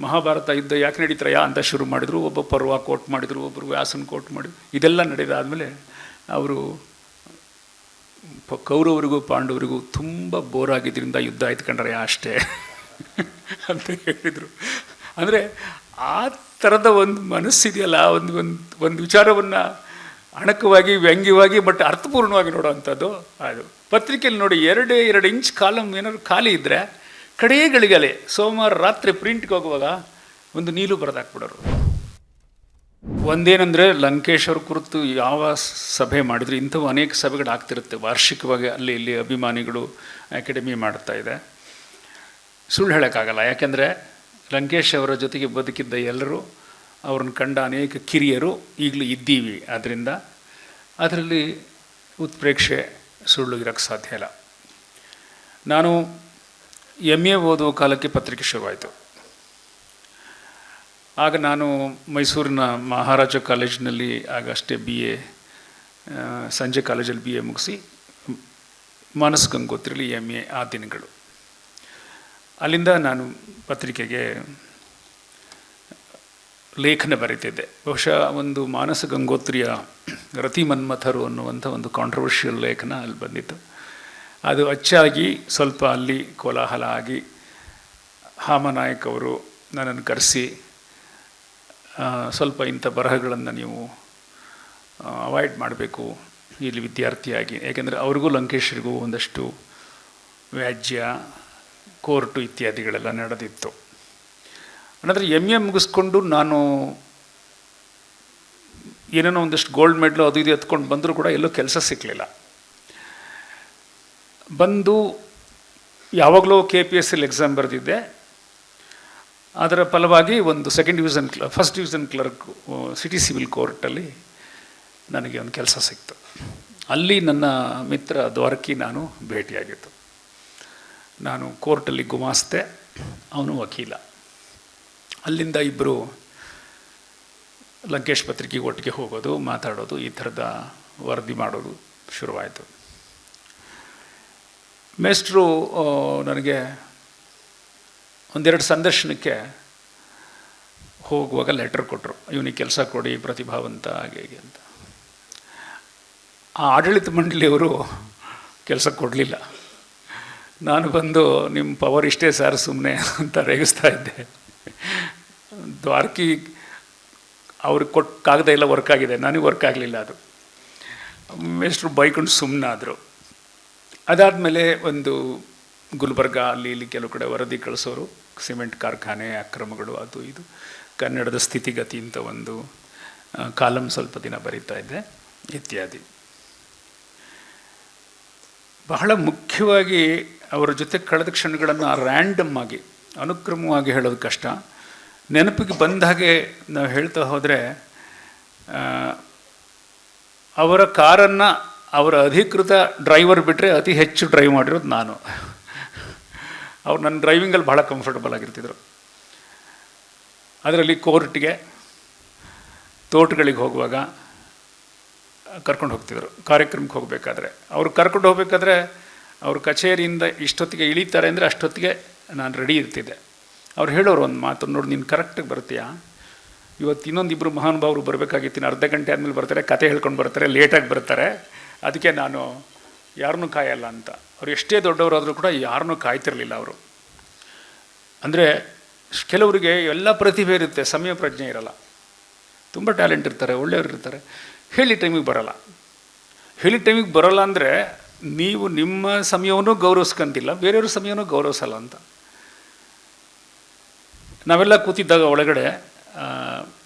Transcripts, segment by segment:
ಮಹಾಭಾರತ ಯುದ್ಧ ಯಾಕೆ ನಡೀತಾರಯ್ಯ ಅಂತ ಶುರು ಮಾಡಿದರು. ಒಬ್ಬ ಪರ್ವ ಕೋಟ್ ಮಾಡಿದರು, ಒಬ್ಬರು ವ್ಯಾಸನ್ ಕೋಟ್ ಮಾಡಿದ್ರು. ಇದೆಲ್ಲ ನಡೆದಾದಮೇಲೆ ಅವರು ಕೌರವರಿಗೂ ಪಾಂಡವರಿಗೂ ತುಂಬ ಬೋರ್ ಆಗಿದ್ದರಿಂದ ಯುದ್ಧ ಆಯ್ತು ಅಷ್ಟೇ ಅಂತ ಹೇಳಿದರು. ಅಂದರೆ ಆ ಥರದ ಒಂದು ಮನಸ್ಸಿದೆಯಲ್ಲ, ಒಂದು ಒಂದು ಒಂದು ವಿಚಾರವನ್ನು ಅಣಕವಾಗಿ, ವ್ಯಂಗ್ಯವಾಗಿ, ಬಟ್ ಅರ್ಥಪೂರ್ಣವಾಗಿ ನೋಡೋವಂಥದ್ದು ಅದು. ಪತ್ರಿಕೆಯಲ್ಲಿ ನೋಡಿ, ಎರಡೇ, ಎರಡು ಇಂಚ್ ಕಾಲಮ್ ಏನಾದ್ರು ಖಾಲಿ ಇದ್ದರೆ ಕಡೆಗಳಿಗಲೆ ಸೋಮವಾರ ರಾತ್ರಿ ಪ್ರಿಂಟ್ಗೆ ಹೋಗುವಾಗ ಒಂದು ನೀಲು ಬರೆದಾಕ್ಬಿಡೋರು. ಒಂದೇನೆಂದರೆ ಲಂಕೇಶ್ ಅವ್ರ ಕುರಿತು ಯಾವ ಸಭೆ ಮಾಡಿದ್ರು, ಇಂಥವು ಅನೇಕ ಸಭೆಗಳು ಆಗ್ತಿರುತ್ತೆ. ವಾರ್ಷಿಕವಾಗಿ ಅಲ್ಲಿ ಇಲ್ಲಿ ಅಭಿಮಾನಿಗಳು ಅಕಾಡೆಮಿ ಮಾಡ್ತಾ ಇದೆ. ಸುಳ್ಳು ಹೇಳೋಕ್ಕಾಗಲ್ಲ. ಯಾಕೆಂದರೆ ಲಂಕೇಶ್ ಅವರ ಜೊತೆಗೆ ಬದುಕಿದ್ದ ಎಲ್ಲರೂ ಅವ್ರನ್ನ ಕಂಡ ಅನೇಕ ಕಿರಿಯರು ಈಗಲೂ ಇದ್ದೀವಿ. ಆದ್ದರಿಂದ ಅದರಲ್ಲಿ ಉತ್ಪ್ರೇಕ್ಷೆ ಸುಳ್ಳು ಇರೋಕ್ಕೆ ಸಾಧ್ಯ ಇಲ್ಲ. ನಾನು ಎಂ ಎ ಓದುವ ಕಾಲಕ್ಕೆ ಪತ್ರಿಕೆ ಶುರುವಾಯಿತು. ಆಗ ನಾನು ಮೈಸೂರಿನ ಮಹಾರಾಜ ಕಾಲೇಜಿನಲ್ಲಿ ಆಗಷ್ಟೇ ಬಿ ಎ ಸಂಜೆ ಕಾಲೇಜಲ್ಲಿ ಬಿ ಎ ಮುಗಿಸಿ ಮಾನಸ್ ಗಂಗೋತ್ರಿಲಿ ಎಂ ಎ ಆ ದಿನಗಳು. ಅಲ್ಲಿಂದ ನಾನು ಪತ್ರಿಕೆಗೆ ಲೇಖನ ಬರೀತಿದ್ದೆ. ಬಹುಶಃ ಒಂದು ಮಾನಸ ಗಂಗೋತ್ರಿಯ ರತಿ ಮನ್ಮಥರು ಅನ್ನುವಂಥ ಒಂದು ಕಾಂಟ್ರವರ್ಷಿಯಲ್ ಲೇಖನ ಅಲ್ಲಿ ಬಂದಿತ್ತು. ಅದು ಅಚ್ಚಾಗಿ ಸ್ವಲ್ಪ ಅಲ್ಲಿ ಕೋಲಾಹಲ ಆಗಿ ಹಾಮನಾಯಕ್ ಅವರು ನನ್ನನ್ನು ಕರೆಸಿ ಸ್ವಲ್ಪ ಇಂಥ ಬರಹಗಳನ್ನು ನೀವು ಅವಾಯ್ಡ್ ಮಾಡಬೇಕು. ಇಲ್ಲಿ ವಿದ್ಯಾರ್ಥಿಯಾಗಿ. ಯಾಕೆಂದರೆ ಅವ್ರಿಗೂ ಲಂಕೇಶ್ವರಿಗೂ ಒಂದಷ್ಟು ವ್ಯಾಜ್ಯ, ಕೋರ್ಟು ಇತ್ಯಾದಿಗಳೆಲ್ಲ ನಡೆದಿತ್ತು. ಅಂದರೆ ಎಂ ಎ ಮುಗಿಸ್ಕೊಂಡು ನಾನು ಏನೇನೋ ಒಂದಷ್ಟು ಗೋಲ್ಡ್ ಮೆಡ್ಲು ಅದು ಇದು ಎತ್ಕೊಂಡು ಬಂದರೂ ಕೂಡ ಎಲ್ಲೂ ಕೆಲಸ ಸಿಕ್ಕಲಿಲ್ಲ ಬಂದು ಯಾವಾಗಲೂ K P S L exam ಬರೆದಿದ್ದೆ. ಅದರ ಫಲವಾಗಿ ಒಂದು second division ಕ್ಲ first division clerk city civil ಕೋರ್ಟಲ್ಲಿ ನನಗೆ ಒಂದು ಕೆಲಸ ಸಿಕ್ತು. ಅಲ್ಲಿ ನನ್ನ ಮಿತ್ರ ದ್ವಾರಕಿ ನಾನು ಭೇಟಿಯಾಗಿತ್ತು ನಾನು ಕೋರ್ಟಲ್ಲಿ ಗುಮಾಸ್ತೆ, ಅವನು ವಕೀಲ. ಅಲ್ಲಿಂದ ಇಬ್ಬರು ಲಂಕೇಶ್ ಪತ್ರಿಕೆಗೆ ಒಟ್ಟಿಗೆ ಹೋಗೋದು, ಮಾತಾಡೋದು, ಈ ಥರದ ವರದಿ ಮಾಡೋದು ಶುರುವಾಯಿತು. ಮೇಸ್ಟ್ರು ನನಗೆ ಒಂದೆರಡು ಸಂದರ್ಶನಕ್ಕೆ ಹೋಗುವಾಗ ಲೆಟರ್ ಕೊಟ್ಟರು ಇವನಿಗೆ ಕೆಲಸ ಕೊಡಿ, ಪ್ರತಿಭಾವಂತ, ಹಾಗೆ, ಹೀಗೆ ಅಂತ. ಆ ಆಡಳಿತ ಮಂಡಳಿಯವರು ಕೆಲಸ ಕೊಡಲಿಲ್ಲ. ನಾನು ಬಂದು ನಿಮ್ಮ ಪವರ್ ಇಷ್ಟೇ ಸರ್ ಸುಮ್ಮನೆ ಅಂತ ರೇಗಿಸ್ತಾ ಇದ್ದೆ. ದ್ವಾರಕಿ ಅವ್ರಿಗೆ ಕೊಟ್ಟು ಕಾಗದ ಎಲ್ಲ ವರ್ಕ್ ಆಗಿದೆ. ನನಗೆ ವರ್ಕ್ ಆಗಲಿಲ್ಲ ಅದು. ಮೇಷ್ಟ್ರು ಬೈಕೊಂಡು ಸುಮ್ಮನಾದರು ಅದಾದಮೇಲೆ ಒಂದು ಗುಲ್ಬರ್ಗ ಅಲ್ಲಿ ಇಲ್ಲಿ ಕೆಲವು ಕಡೆ ವರದಿ ಕಳಿಸೋರು, ಸಿಮೆಂಟ್ ಕಾರ್ಖಾನೆ ಅಕ್ರಮಗಳು, ಅದು ಇದು. ಕನ್ನಡದ ಸ್ಥಿತಿಗತಿ ಅಂತ ಒಂದು ಕಾಲಂ ಸ್ವಲ್ಪ ದಿನ ಬರೀತಾ ಇದ್ದೆ ಇತ್ಯಾದಿ. ಬಹಳ ಮುಖ್ಯವಾಗಿ ಅವರ ಜೊತೆ ಕಳೆದ ಕ್ಷಣಗಳನ್ನು ರ್ಯಾಂಡಮ್ ಆಗಿ, ಅನುಕ್ರಮವಾಗಿ ಹೇಳೋದು ಕಷ್ಟ. ನೆನಪಿಗೆ ಬಂದ ಹಾಗೆ ನಾವು ಹೇಳ್ತಾ ಹೋದರೆ ಅವರ ಕಾರನ್ನು ಅವರ ಅಧಿಕೃತ ಡ್ರೈವರ್ ಬಿಟ್ಟರೆ ಅತಿ ಹೆಚ್ಚು ಡ್ರೈವ್ ಮಾಡಿರೋದು ನಾನು. ಅವ್ರು ನನ್ನ ಡ್ರೈವಿಂಗಲ್ಲಿ ಭಾಳ ಕಂಫರ್ಟಬಲ್ ಆಗಿರ್ತಿದ್ರು. ಅದರಲ್ಲಿ ಕೋರ್ಟ್ಗೆ, ತೋಟಗಳಿಗೆ ಹೋಗುವಾಗ ಕರ್ಕೊಂಡು ಹೋಗ್ತಿದ್ರು. ಕಾರ್ಯಕ್ರಮಕ್ಕೆ ಹೋಗಬೇಕಾದ್ರೆ. ಅವರು ಕರ್ಕೊಂಡು ಹೋಗಬೇಕಾದ್ರೆ ಅವ್ರ ಕಚೇರಿಯಿಂದ ಇಷ್ಟೊತ್ತಿಗೆ ಇಳಿತಾರೆ ಅಂದರೆ ಅಷ್ಟೊತ್ತಿಗೆ ನಾನು ರೆಡಿ ಇರ್ತಿದ್ದೆ. ಅವ್ರು ಹೇಳೋರು ಒಂದು ಮಾತು, ನೋಡಿ, ನೀನು ಕರೆಕ್ಟಾಗಿ ಬರ್ತೀಯಾ? ಇವತ್ತು ಇನ್ನೊಂದು ಇಬ್ಬರು ಮಹಾನುಭಾವರು ಬರಬೇಕಾಗಿತ್ತು. ಅರ್ಧ ಗಂಟೆ ಆದಮೇಲೆ ಬರ್ತಾರೆ, ಕತೆ ಹೇಳ್ಕೊಂಡು ಬರ್ತಾರೆ ಲೇಟಾಗಿ ಬರ್ತಾರೆ. ಅದಕ್ಕೆ ನಾನು ಯಾರನ್ನೂ ಕಾಯಲ್ಲ ಅಂತ. ಅವ್ರು ಎಷ್ಟೇ ದೊಡ್ಡವರಾದರೂ ಕೂಡ ಯಾರನ್ನೂ ಕಾಯ್ತಿರಲಿಲ್ಲ ಅವರು. ಅಂದರೆ ಕೆಲವರಿಗೆ ಎಲ್ಲ ಪ್ರತಿಭೆ ಇರುತ್ತೆ, ಸಮಯ ಪ್ರಜ್ಞೆ ಇರಲ್ಲ. ತುಂಬ ಟ್ಯಾಲೆಂಟ್ ಇರ್ತಾರೆ, ಒಳ್ಳೆಯವರು ಇರ್ತಾರೆ. ಹೇಳಿ ಟೈಮಿಗೆ ಬರಲ್ಲ. ಹೇಳಿ ಟೈಮಿಗೆ ಬರಲ್ಲ ಅಂದರೆ ನೀವು ನಿಮ್ಮ ಸಮಯವನ್ನು ಗೌರವಿಸ್ಕೊಂತಿಲ್ಲ, ಬೇರೆಯವ್ರ ಸಮಯವನ್ನು ಗೌರವಿಸಲ್ಲ ಅಂತ. ನಾವೆಲ್ಲ ಕೂತಿದ್ದಾಗ ಒಳಗಡೆ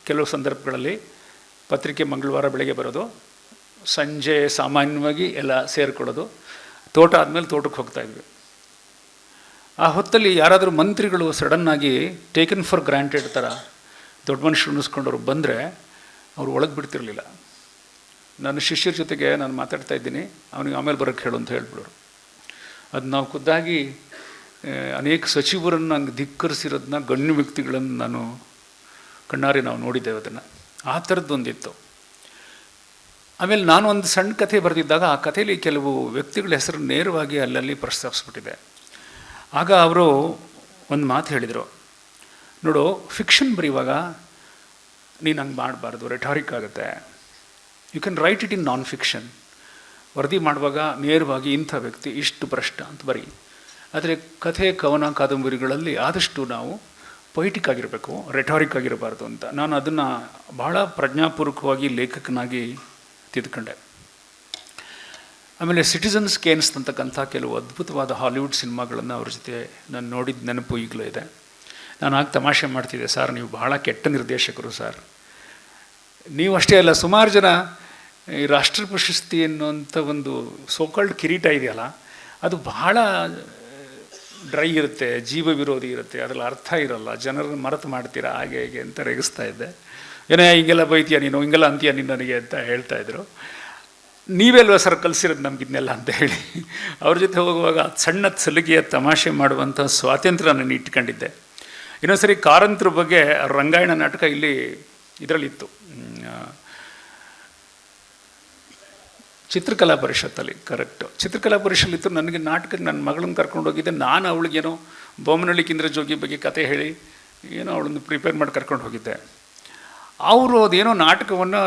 ಕೆಲವು ಸಂದರ್ಭಗಳಲ್ಲಿ ಪತ್ರಿಕೆ ಮಂಗಳವಾರ ಬೆಳಗ್ಗೆ ಬರೋದು. ಸಂಜೆ ಸಾಮಾನ್ಯವಾಗಿ ಎಲ್ಲ ಸೇರಿಕೊಳ್ಳೋದು. ತೋಟ ಆದಮೇಲೆ ತೋಟಕ್ಕೆ ಹೋಗ್ತಾ ಇದ್ವಿ. ಆ ಹೊತ್ತಲ್ಲಿ ಯಾರಾದರೂ ಮಂತ್ರಿಗಳು ಸಡನ್ನಾಗಿ ಟೇಕನ್ ಫಾರ್ ಗ್ರಾಂಟೆಡ್ ಥರ ದೊಡ್ಡ ಮನುಷ್ಯರು ಉಣಿಸ್ಕೊಂಡವ್ರು ಬಂದರೆ ಅವ್ರು ಒಳಗೆ ಬಿಡ್ತಿರಲಿಲ್ಲ. ನನ್ನ ಶಿಷ್ಯರ ಜೊತೆಗೆ ನಾನು ಮಾತಾಡ್ತಾ ಇದ್ದೀನಿ, ಅವನಿಗೆ ಆಮೇಲೆ ಬರೋಕ್ಕೆ ಹೇಳು ಅಂತ ಹೇಳ್ಬಿಡೋರು. ಅದು ನಾವು ಖುದ್ದಾಗಿ ಅನೇಕ ಸಚಿವರನ್ನು ಹಂಗೆ ಧಿಕ್ಕರಿಸಿರೋದನ್ನ ಗಣ್ಯ ವ್ಯಕ್ತಿಗಳನ್ನು ನಾನು ಕಣ್ಣಾರಿ ನಾವು ನೋಡಿದ್ದೇವೆ ಅದನ್ನು. ಆ ಥರದ್ದೊಂದಿತ್ತು. ಆಮೇಲೆ ನಾನು ಒಂದು ಸಣ್ಣ ಕಥೆ ಬರೆದಿದ್ದಾಗ ಆ ಕಥೆಯಲ್ಲಿ ಕೆಲವು ವ್ಯಕ್ತಿಗಳ ಹೆಸರು ನೇರವಾಗಿ ಅಲ್ಲಲ್ಲಿ ಪ್ರಸ್ತಾಪಿಸ್ಬಿಟ್ಟಿದೆ. ಆಗ ಅವರು ಒಂದು ಮಾತು ಹೇಳಿದರು. ನೋಡು ಫಿಕ್ಷನ್ ಬರೆಯುವಾಗ ನೀನು ಹಂಗೆ ಮಾಡಬಾರ್ದು ರೆಟಾರಿಕ್ ಆಗುತ್ತೆ. You can write it in non fiction ವರದಿ ಮಾಡುವಾಗ ನೇರವಾಗಿ ಇಂಥ ವ್ಯಕ್ತಿ ಇಷ್ಟು ಭ್ರಷ್ಟ ಅಂತ ಬರೀ. ಆದರೆ ಕಥೆ, ಕವನ, ಕಾದಂಬರಿಗಳಲ್ಲಿ ಆದಷ್ಟು ನಾವು ಪೊಯಿಟಿಕ್ ಆಗಿರಬೇಕು ರೆಟಾರಿಕ್ ಆಗಿರಬಾರ್ದು ಅಂತ. ನಾನು ಅದನ್ನು ಬಹಳ ಪ್ರಜ್ಞಾಪೂರ್ವಕವಾಗಿ ಲೇಖಕನಾಗಿ ತಿದ್ಕೊಂಡೆ ಆಮೇಲೆ ಸಿಟಿಸನ್ಸ್ ಕೇನ್ಸ್ ಅಂತಕ್ಕಂಥ ಕೆಲವು ಅದ್ಭುತವಾದ ಹಾಲಿವುಡ್ ಸಿನಿಮಾಗಳನ್ನು ಅವ್ರ ಜೊತೆ ನಾನು ನೋಡಿದ ನೆನಪು ಈಗಲೂ ಇದೆ. ನಾನು ಆಗ ತಮಾಷೆ ಮಾಡ್ತಿದ್ದೆ, ಸರ್, ನೀವು ಬಹಳ ಕೆಟ್ಟ ನಿರ್ದೇಶಕರು ಸರ್. ನೀವು ಅಷ್ಟೇ ಅಲ್ಲ, ಸುಮಾರು ಜನ ಈ ರಾಷ್ಟ್ರ ಪ್ರಶಸ್ತಿ ಅನ್ನುವಂಥ ಒಂದು ಸೋಕಲ್ಡ್ ಕಿರೀಟ ಇದೆಯಲ್ಲ, ಅದು ಬಹಳ ಡ್ರೈ ಇರುತ್ತೆ, ಜೀವ ವಿರೋಧಿ ಇರುತ್ತೆ, ಅದರಲ್ಲಿ ಅರ್ಥ ಇರಲ್ಲ, ಜನರನ್ನು ಮರೆತು ಮಾಡ್ತೀರಾ, ಹಾಗೆ, ಹೀಗೆ ಅಂತ ರೇಗಿಸ್ತಾ ಇದ್ದೆ. ಏನೋ ಹಿಂಗೆಲ್ಲ ಬೈತೀಯ ನೀನು, ಹಿಂಗೆಲ್ಲ ಅಂತೀಯ ನೀನು ನನಗೆ ಅಂತ ಹೇಳ್ತಾ ಇದ್ರು. ನೀವೆಲ್ವ ಸರ್ ಕಲಿಸಿರೋದು ನಮಗಿದ್ನೆಲ್ಲ ಅಂತ ಹೇಳಿ. ಅವ್ರ ಜೊತೆ ಹೋಗುವಾಗ ಸಣ್ಣ ಸಲಿಗೆಯ ತಮಾಷೆ ಮಾಡುವಂಥ ಸ್ವಾತಂತ್ರ್ಯ ನಾನು ಇಟ್ಕೊಂಡಿದ್ದೆ. ಇನ್ನೊಂದ್ಸರಿ ಕಾರಂತರ ಬಗ್ಗೆ ರಂಗಾಯಣ ನಾಟಕ ಇಲ್ಲಿ ಇದರಲ್ಲಿತ್ತು. ಚಿತ್ರಕಲಾ ಪರಿಷತ್ತಲ್ಲಿ ಕರೆಕ್ಟು ಚಿತ್ರಕಲಾ ಪರಿಷತ್ತಿತ್ತು ನನಗೆ ನಾಟಕಕ್ಕೆ ನನ್ನ ಮಗಳನ್ನ ಕರ್ಕೊಂಡು ಹೋಗಿದ್ದೆ. ನಾನು ಅವಳಿಗೇನೋ ಬೊಮ್ಮನಹಳ್ಳಿ ಕೇಂದ್ರ ಜೋಗಿ ಬಗ್ಗೆ ಕತೆ ಹೇಳಿ, ಏನೋ ಅವಳನ್ನು ಪ್ರಿಪೇರ್ ಮಾಡಿ ಕರ್ಕೊಂಡು ಹೋಗಿದ್ದೆ. ಅವರು ಅದೇನೋ ನಾಟಕವನ್ನು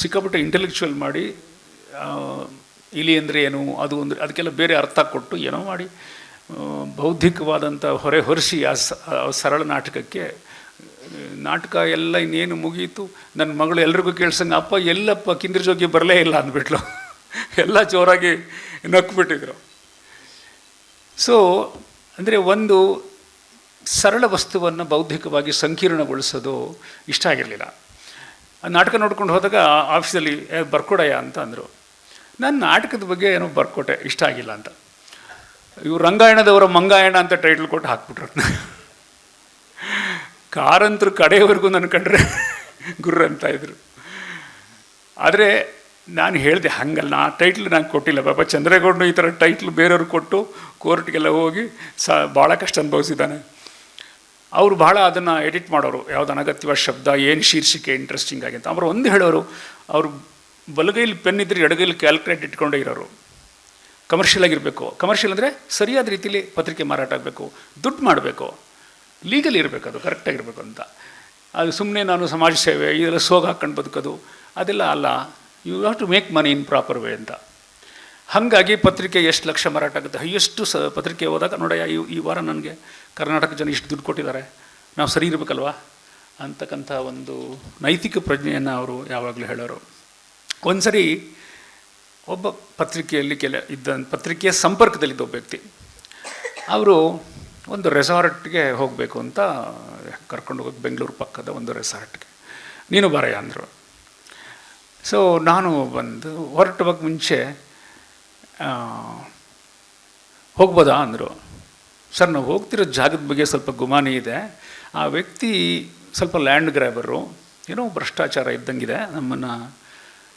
ಸಿಕ್ಕಾಪಟ್ಟೆ ಇಂಟೆಲೆಕ್ಚುವಲ್ ಮಾಡಿ ಇಲಿ ಅಂದರೆ ಏನು, ಅದು ಅಂದರೆ ಅದಕ್ಕೆಲ್ಲ ಬೇರೆ ಅರ್ಥ ಕೊಟ್ಟು ಏನೋ ಮಾಡಿ ಬೌದ್ಧಿಕವಾದಂಥ ಹೊರೆ ಹೊರಿಸಿ ಆ ಸರಳ ನಾಟಕಕ್ಕೆ, ನಾಟಕ ಎಲ್ಲ ಇನ್ನೇನು ಮುಗೀತು, ನನ್ನ ಮಗಳು ಎಲ್ರಿಗೂ ಕೇಳ್ಸಂಗೆ, ಅಪ್ಪ, ಎಲ್ಲಪ್ಪ ಕಿಂದ್ರ ಜೋಗಿ ಬರಲೇ ಇಲ್ಲ, ಅಂದ್ಬಿಟ್ಲು. ಎಲ್ಲ ಜೋರಾಗಿ ನಕ್ಬಿಟ್ಟಿದ್ರು. ಸೊ ಅಂದರೆ ಒಂದು ಸರಳ ವಸ್ತುವನ್ನು ಬೌದ್ಧಿಕವಾಗಿ ಸಂಕೀರ್ಣಗೊಳಿಸೋದು ಇಷ್ಟ ಆಗಿರಲಿಲ್ಲ. ನಾಟಕ ನೋಡ್ಕೊಂಡು ಹೋದಾಗ ಆಫೀಸಲ್ಲಿ ಬರ್ಕೊಡಯ್ಯ ಅಂತ ಅಂದರು. ನಾನು ನಾಟಕದ ಬಗ್ಗೆ ಏನೋ ಬರ್ಕೊಟ್ಟೆ, ಇಷ್ಟ ಆಗಿಲ್ಲ ಅಂತ. ಇವು ರಂಗಾಯಣದವರ ಮಂಗಾಯಣ ಅಂತ ಟೈಟ್ಲ್ ಕೊಟ್ಟು ಹಾಕ್ಬಿಟ್ರು. ಕಾರಂತರು ಕಡೆಯವರೆಗೂ ನನ್ನ ಕಂಡ್ರೆ ಗುರ್ರ ಅಂತ ಇದ್ರು. ಆದರೆ ನಾನು ಹೇಳಿದೆ, ಹಂಗಲ್ಲ, ಆ ಟೈಟ್ಲ್ ನಾನು ಕೊಟ್ಟಿಲ್ಲ. ಪಾಪ ಚಂದ್ರೇಗೌಡನು ಈ ಥರ ಟೈಟ್ಲ್ ಬೇರೆಯವ್ರಿಗೆ ಕೊಟ್ಟು ಕೋರ್ಟ್ಗೆಲ್ಲ ಹೋಗಿ ಸ ಭಾಳ ಕಷ್ಟ ಅನುಭವಿಸಿದ್ದಾನೆ. ಅವರು ಬಹಳ ಅದನ್ನು ಎಡಿಟ್ ಮಾಡೋರು. ಯಾವ್ದು ಅನಗತ್ಯವಾದ ಶಬ್ದ, ಏನು ಶೀರ್ಷಿಕೆ ಇಂಟ್ರೆಸ್ಟಿಂಗ್ ಆಗಿ ಅಂತ. ಅವರು ಒಂದು ಹೇಳೋರು, ಅವರು ಬಲಗೈಲಿ ಪೆನ್ ಇದ್ದರೆ ಎಡಗೈಲಿ ಕ್ಯಾಲ್ಕುಲೇಟ್ ಇಟ್ಕೊಂಡೇ ಇರೋರು. ಕಮರ್ಷಿಯಲ್ ಆಗಿರಬೇಕು. ಕಮರ್ಷಿಯಲ್ ಅಂದರೆ ಸರಿಯಾದ ರೀತಿಲಿ ಪತ್ರಿಕೆ ಮಾರಾಟ ಆಗಬೇಕು, ದುಡ್ಡು ಮಾಡಬೇಕು ಲೀಗಲ್ ಇರಬೇಕು ಅದು ಕರೆಕ್ಟಾಗಿರಬೇಕು ಅಂತ. ಅದು ಸುಮ್ಮನೆ ನಾನು ಸಮಾಜ ಸೇವೆ, ಇದೆಲ್ಲ ಸೋಗ ಹಾಕ್ಕೊಂಡು ಬದುಕೋದು, ಅದೆಲ್ಲ ಅಲ್ಲ. You have to make money in proper way ಅಂತ. ಹಾಗಾಗಿ ಪತ್ರಿಕೆ ಎಷ್ಟು ಲಕ್ಷ ಮಾರಾಟ ಆಗುತ್ತೆ? ಹೈಯೆಸ್ಟು ಸ ಪತ್ರಿಕೆ ಹೋದಾಗ ನೋಡಯ್ಯ ಈ ಈ ವಾರ ನನಗೆ ಕರ್ನಾಟಕ ಜನ ಇಷ್ಟು ದುಡ್ಡು ಕೊಟ್ಟಿದ್ದಾರೆ. ನಾವು ಸರಿ ಇರಬೇಕಲ್ವಾ? ಅಂತಕ್ಕಂಥ ಒಂದು ನೈತಿಕ ಪ್ರಜ್ಞೆಯನ್ನು ಅವರು ಯಾವಾಗಲೂ ಹೇಳೋರು. ಒಂದು ಸರಿ ಒಬ್ಬ ಪತ್ರಿಕೆಯಲ್ಲಿ ಕೆಲ, ಇದ್ದ ಪತ್ರಿಕೆಯ ಸಂಪರ್ಕದಲ್ಲಿದ್ದ ಒಬ್ಬ ವ್ಯಕ್ತಿ, ಅವರು ಒಂದು ರೆಸಾರ್ಟ್ಗೆ ಹೋಗಬೇಕು ಅಂತ ಕರ್ಕೊಂಡು ಹೋಗಿ ಬೆಂಗಳೂರು ಪಕ್ಕದ ಒಂದು ರೆಸಾರ್ಟ್ಗೆ. ನೀನು ಬರಯ್ಯ ಅಂದರು. ಸೊ ನಾನು ಬಂದು ಹೊರಟುವಾಗ ಮುಂಚೆ ಹೋಗ್ಬೋದಾ ಅಂದರು. ಸರ್, ನಾವು ಹೋಗ್ತಿರೋ ಜಾಗದ ಬಗ್ಗೆ ಸ್ವಲ್ಪ ಗುಮಾನಿ ಇದೆ. ಆ ವ್ಯಕ್ತಿ ಸ್ವಲ್ಪ ಲ್ಯಾಂಡ್ ಗ್ರ್ಯಾಬರು. ಏನೋ ಭ್ರಷ್ಟಾಚಾರ ಇದ್ದಂಗಿದೆ. ನಮ್ಮನ್ನು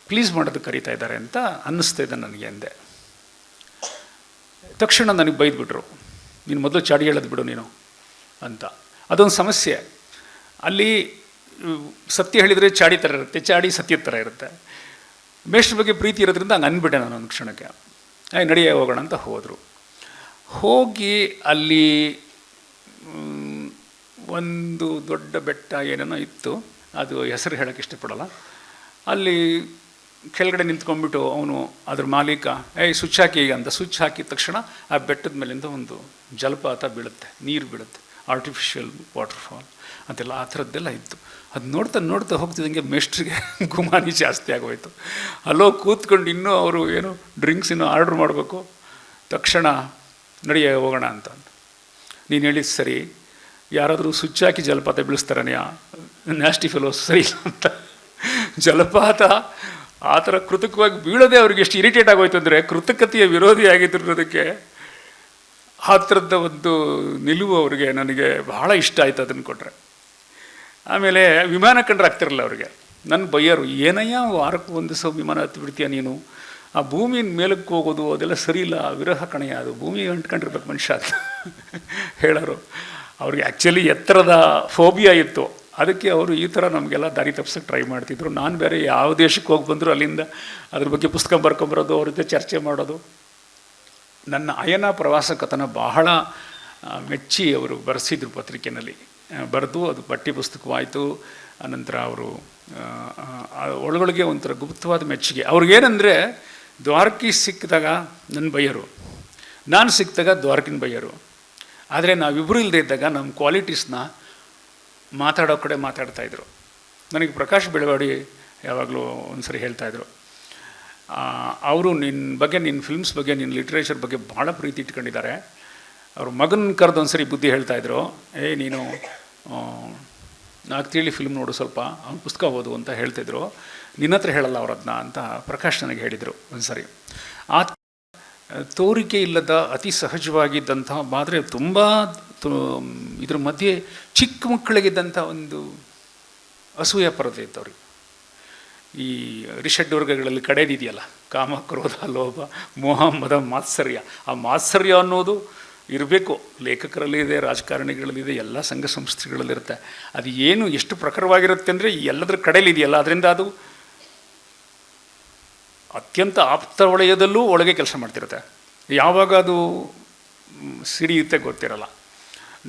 ಪ್ಲೀಸ್ ಮಾಡೋದಕ್ಕೆ ಕರೀತಾ ಇದ್ದಾರೆ ಅಂತ ಅನ್ನಿಸ್ತಾ ಇದೆ ನನಗೆ ಅಂದೆ. ತಕ್ಷಣ ನನಗೆ ಬೈದ್ಬಿಟ್ರು. ನೀನು ಮೊದಲು ಚಾಡಿ ಹೇಳೋದು ಬಿಡು ನೀನು ಅಂತ. ಅದೊಂದು ಸಮಸ್ಯೆ. ಅಲ್ಲಿ ಸತ್ಯ ಹೇಳಿದರೆ ಚಾಡಿ ಥರ ಇರುತ್ತೆ, ಚಾಡಿ ಸತ್ಯದ ಥರ ಇರುತ್ತೆ. ಮೇಷ್ಟ್ರ ಬಗ್ಗೆ ಪ್ರೀತಿ ಇರೋದ್ರಿಂದ ಹಂಗೆ ಅಂದ್ಬಿಟ್ಟೆ ನಾನು ಒಂದು ಕ್ಷಣಕ್ಕೆ. ನಡಿಯ ಹೋಗೋಣ ಅಂತ ಹೋದರು. ಹೋಗಿ ಅಲ್ಲಿ ಒಂದು ದೊಡ್ಡ ಬೆಟ್ಟ ಏನೇನೋ ಇತ್ತು, ಅದು ಹೆಸರು ಹೇಳೋಕ್ಕೆ ಇಷ್ಟಪಡಲ್ಲ. ಅಲ್ಲಿ ಕೆಳಗಡೆ ನಿಂತ್ಕೊಂಡ್ಬಿಟ್ಟು ಅವನು ಅದ್ರ ಮಾಲೀಕ, ಏಯ್, ಸ್ವಿಚ್ ಹಾಕಿ ಈಗ ಅಂತ. ಸ್ವಿಚ್ ಹಾಕಿದ ತಕ್ಷಣ ಆ ಬೆಟ್ಟದ ಮೇಲಿಂದ ಒಂದು ಜಲಪಾತ ಬೀಳುತ್ತೆ, ನೀರು ಬೀಳುತ್ತೆ ಆರ್ಟಿಫಿಷಿಯಲ್ ವಾಟರ್ಫಾಲ್ ಅಂತೆಲ್ಲ ಆ ಥರದ್ದೆಲ್ಲ ಇತ್ತು. ಅದು ನೋಡ್ತಾ ನೋಡ್ತಾ ಹೋಗ್ತಿದ್ದಂಗೆ ಮೇಸ್ಟ್ರಿಗೆ ಗುಮಾನಿ ಜಾಸ್ತಿ ಆಗೋಯ್ತು. ಅಲ್ಲೋ ಕೂತ್ಕೊಂಡು ಇನ್ನೂ ಅವರು ಏನು ಡ್ರಿಂಕ್ಸ್ ಇನ್ನೂ ಆರ್ಡ್ರ್ ಮಾಡಬೇಕು, ತಕ್ಷಣ ನಡೆಯ ಹೋಗೋಣ ಅಂತ ನೀನು ಹೇಳಿದ್ದು ಸರಿ, ಯಾರಾದರೂ ಸ್ವಿಚ್ ಹಾಕಿ ಜಲಪಾತ ಬೀಳಿಸ್ತಾರನೆಯಾ ನ್ಯಾಸ್ಟಿ ಫೆಲೋಸ್ ಸರಿ ಅಂತ. ಜಲಪಾತ ಆ ಥರ ಕೃತಕವಾಗಿ ಬೀಳೋದೇ ಅವ್ರಿಗೆ ಎಷ್ಟು ಇರಿಟೇಟ್ ಆಗೋಯ್ತು ಅಂದರೆ ಕೃತಕತೆಯ ವಿರೋಧಿ ಆಗಿದ್ದಿರೋದಕ್ಕೆ ಆ ಥರದ ಒಂದು ನಿಲುವು ಅವರಿಗೆ ನನಗೆ ಬಹಳ ಇಷ್ಟ ಆಯಿತು ಅದನ್ನು ಕೊಟ್ಟರೆ ಆಮೇಲೆ ವಿಮಾನ ಕಂಡ್ರೆ ಆಗ್ತಿರಲ್ಲ ಅವ್ರಿಗೆ. ನನ್ನ ಬಯ್ಯರು ಏನಯ್ಯ ವಾರಕ್ಕೆ ಒಂದು ಸಹ ವಿಮಾನ ಹತ್ತಿ ಬಿಡ್ತೀಯ ನೀನು? ಆ ಭೂಮಿನ ಮೇಲಕ್ಕೆ ಹೋಗೋದು ಅದೆಲ್ಲ ಸರಿ ಇಲ್ಲ ವಿರಹ ಕಣೆಯ ಅದು. ಭೂಮಿ ಅಂಟ್ಕೊಂಡಿರ್ಬೇಕು ಮನುಷ್ಯ ಅಂತ. ಹೇಳೋರು. ಅವ್ರಿಗೆ ಆ್ಯಕ್ಚುಲಿ ಎತ್ತರದ ಫೋಬಿಯಾ ಇತ್ತು. ಅದಕ್ಕೆ ಅವರು ಈ ಥರ ನಮಗೆಲ್ಲ ದಾರಿ ತಪ್ಸಕ್ಕೆ ಟ್ರೈ ಮಾಡ್ತಿದ್ರು. ನಾನು ಬೇರೆ ಯಾವ ದೇಶಕ್ಕೆ ಹೋಗಿ ಬಂದರೂ ಅಲ್ಲಿಂದ ಅದ್ರ ಬಗ್ಗೆ ಪುಸ್ತಕ ಬರ್ಕೊಂಬರೋದು ಅವ್ರ ಜೊತೆ ಚರ್ಚೆ ಮಾಡೋದು. ನನ್ನ ಅಯನ ಪ್ರವಾಸ ಕಥನ ಬಹಳ ಮೆಚ್ಚಿ ಅವರು ಬರೆಸಿದ್ರು ಪತ್ರಿಕೆಯಲ್ಲಿ ಬರೆದು ಅದು ಪಠ್ಯ ಪುಸ್ತಕವಾಯಿತು ಅನಂತರ ಅವರು ಒಳಗೊಳಗೆ ಒಂಥರ ಗುಪ್ತವಾದ ಮೆಚ್ಚುಗೆ. ಅವ್ರಿಗೇನೆಂದರೆ, ದ್ವಾರಕಿ ಸಿಕ್ಕಿದಾಗ ನನ್ನ ಬೈಯರು. ನಾನು ಸಿಕ್ಕಿದಾಗ ದ್ವಾರಕಿನ ಬೈಯರು. ಆದರೆ ನಾವಿಬ್ಬರು ಇಲ್ಲದೆ ಇದ್ದಾಗ ನಮ್ಮ ಕ್ವಾಲಿಟೀಸ್ನ ಮಾತಾಡೋ ಕಡೆ ಮಾತಾಡ್ತಾಯಿದ್ರು ನನಗೆ ಪ್ರಕಾಶ್ ಬೆಳವಾಡಿ ಯಾವಾಗಲೂ ಒಂದ್ಸರಿ ಹೇಳ್ತಾಯಿದ್ರು ಅವರು ನಿನ್ನ ಬಗ್ಗೆ ನಿನ್ನ ಫಿಲ್ಮ್ಸ್ ಬಗ್ಗೆ ನಿನ್ನ ಲಿಟ್ರೇಚರ್ ಬಗ್ಗೆ ಭಾಳ ಪ್ರೀತಿ ಇಟ್ಕೊಂಡಿದ್ದಾರೆ. ಅವ್ರ ಮಗನ ಕರೆದು ಒಂದ್ಸರಿ ಬುದ್ಧಿ ಹೇಳ್ತಾಯಿದ್ರು ಏ ನೀನು ನಾಲ್ಕು ತಿಳಿ ಫಿಲ್ಮ್ ನೋಡು ಸ್ವಲ್ಪ, ಅವ್ನು ಪುಸ್ತಕ ಓದು ಅಂತ ಹೇಳ್ತಿದ್ರು. ನಿನ್ನ ಹತ್ರ ಹೇಳಲ್ಲ ಅವರದ್ನ ಅಂತ ಪ್ರಕಾಶ್ ನನಗೆ ಹೇಳಿದರು ಒಂದು ಸರಿ ಆ ತೋರಿಕೆ ಇಲ್ಲದ ಅತಿ ಸಹಜವಾಗಿದ್ದಂಥ ಮಾದ್ರೆ ತುಂಬ ಇದ್ರ ಮಧ್ಯೆ ಚಿಕ್ಕ ಮಕ್ಕಳಿಗಿದ್ದಂಥ ಒಂದು ಅಸೂಯ ಪರದೆ ಇತ್ತು ಅವ್ರಿಗೆ. ಈ ರಿಷಡ್ವರ್ಗಗಳಲ್ಲಿ ಕಡೆದಿದೆಯಲ್ಲ ಕಾಮ ಕ್ರೋಧ ಲೋಭ ಮೋಹ ಮಾತ್ಸರ್ಯ. ಆ ಮಾತ್ಸರ್ಯ ಅನ್ನೋದು ಇರಬೇಕು. ಲೇಖಕರಲ್ಲಿ ಇದೆ ರಾಜಕಾರಣಿಗಳಲ್ಲಿದೆ ಎಲ್ಲ ಸಂಘ ಸಂಸ್ಥೆಗಳಲ್ಲಿರುತ್ತೆ ಅದು ಏನು ಎಷ್ಟು ಪ್ರಖರವಾಗಿರುತ್ತೆ ಅಂದರೆ ಎಲ್ಲದರ ಕಡೆಯಲ್ಲಿ ಇದೆಯಲ್ಲ, ಅದರಿಂದ ಅದು ಅತ್ಯಂತ ಆಪ್ತ ವಲಯದಲ್ಲೂ ಒಳಗೆ ಕೆಲಸ ಮಾಡ್ತಿರುತ್ತೆ. ಯಾವಾಗ ಅದು ಸಿಡಿಯುತ್ತೆ ಗೊತ್ತಿರಲ್ಲ.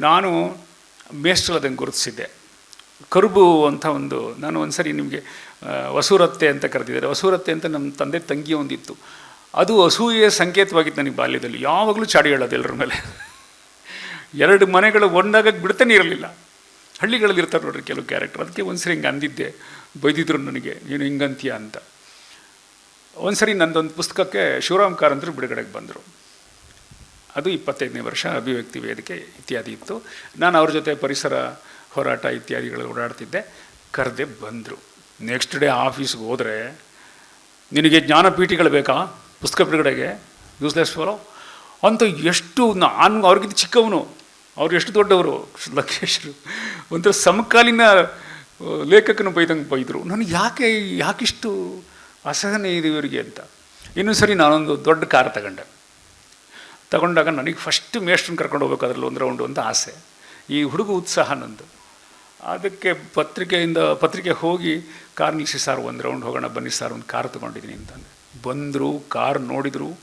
ನಾನು ಮೇಸ್ಟ್ರಲ್ಲಿ ಅದನ್ನು ಗುರುತಿಸಿದ್ದೆ. ಕರುಬು ಅಂತ ಒಂದು, ನಾನು ಒಂದು ಸರಿ ನಿಮಗೆ ವಸೂರತ್ತೆ ಅಂತ ಕರೆದಿದ್ದಾರೆ. ವಸೂರತ್ತೆ ಅಂತ ನಮ್ಮ ತಂದೆ ತಂಗಿ ಒಂದಿತ್ತು. ಅದು ಅಸೂಯೆಯ ಸಂಕೇತವಾಗಿತ್ತು ನನಗೆ ಬಾಲ್ಯದಲ್ಲಿ. ಯಾವಾಗಲೂ ಚಾಡಿ ಹೇಳೋದು ಎಲ್ಲರ ಮೇಲೆ. ಎರಡು ಮನೆಗಳು ಒಂದಾಗಕ್ಕೆ ಬಿಡ್ತಾನೆ ಇರಲಿಲ್ಲ ಹಳ್ಳಿಗಳಲ್ಲಿ ಇರ್ತಾರೆ ನೋಡ್ರಿ ಕೆಲವು ಕ್ಯಾರೆಕ್ಟರ್ ಅದಕ್ಕೆ ಒಂದ್ಸರಿ ಹಿಂಗೆ ಅಂದಿದ್ದೆ. ಬೈದಿದ್ರು ನನಗೆ, ನೀನು ಹಿಂಗಂತೀಯ ಅಂತ. ಒಂದ್ಸರಿ ನಂದೊಂದು ಪುಸ್ತಕಕ್ಕೆ ಶಿವರಾಮ್ ಕಾರಂತರು ಬಿಡುಗಡೆಗೆ ಬಂದರು. ಅದು ಇಪ್ಪತ್ತೈದನೇ ವರ್ಷ ಅಭಿವ್ಯಕ್ತಿ ವೇದಿಕೆ ಇತ್ಯಾದಿ ಇತ್ತು. ನಾನು ಅವ್ರ ಜೊತೆ ಪರಿಸರ ಹೋರಾಟ ಇತ್ಯಾದಿಗಳು ಓಡಾಡ್ತಿದ್ದೆ. ಕರೆದೆ ಬಂದರು. ನೆಕ್ಸ್ಟ್ ಡೇ ಆಫೀಸ್ಗೆ ಹೋದರೆ, ನಿನಗೆ ಜ್ಞಾನಪೀಠಿಗಳು ಬೇಕಾ? ಪುಸ್ತಕ ಬಿಡುಗಡೆಗೆ ಯೂಸ್ಲೆಸ್ ಫಾಲೋ ಅಂತ ಎಷ್ಟು ನಾನು ಅವ್ರಿಗಿಂತ ಚಿಕ್ಕವನು, ಅವ್ರು ಎಷ್ಟು ದೊಡ್ಡವರು, ಲಂಕೇಶರು. ಒಂಥರ ಸಮಕಾಲೀನ ಲೇಖಕನ ಬೈದಂಗೆ ಬೈದರು. ನಾನು ಯಾಕೆ, ಯಾಕಿಷ್ಟು ಅಸಹನೆ ಇದೆ ಇವರಿಗೆ ಅಂತ. ಇನ್ನೊಂದು ಸರಿ ನಾನೊಂದು ದೊಡ್ಡ ಕಾರ್ ತಗೊಂಡೆ. ತಗೊಂಡಾಗ ನನಗೆ ಫಸ್ಟ್ ಮೇಷ್ಟ್ರನ್ನ ಕರ್ಕೊಂಡು ಹೋಗ್ಬೇಕು ಅದರಲ್ಲಿ ಒಂದು ರೌಂಡು ಅಂತ ಆಸೆ. ಈ ಹುಡುಗ ಉತ್ಸಾಹ ನಂದು. ಅದಕ್ಕೆ ಪತ್ರಿಕೆಯಿಂದ, ಪತ್ರಿಕೆ ಹೋಗಿ, ಕಾರ್ ನಿಲ್ಲಿಸಿ ಸರ್, ಒಂದು ರೌಂಡ್ ಹೋಗೋಣ, ಬನ್ನಿ ಸಾರ್, ಒಂದು ಕಾರ್ ತೊಗೊಂಡಿದ್ದೀನಿ ಅಂತಂದೆ. ಬಂದರು, ಕಾರ್ ನೋಡಿದರು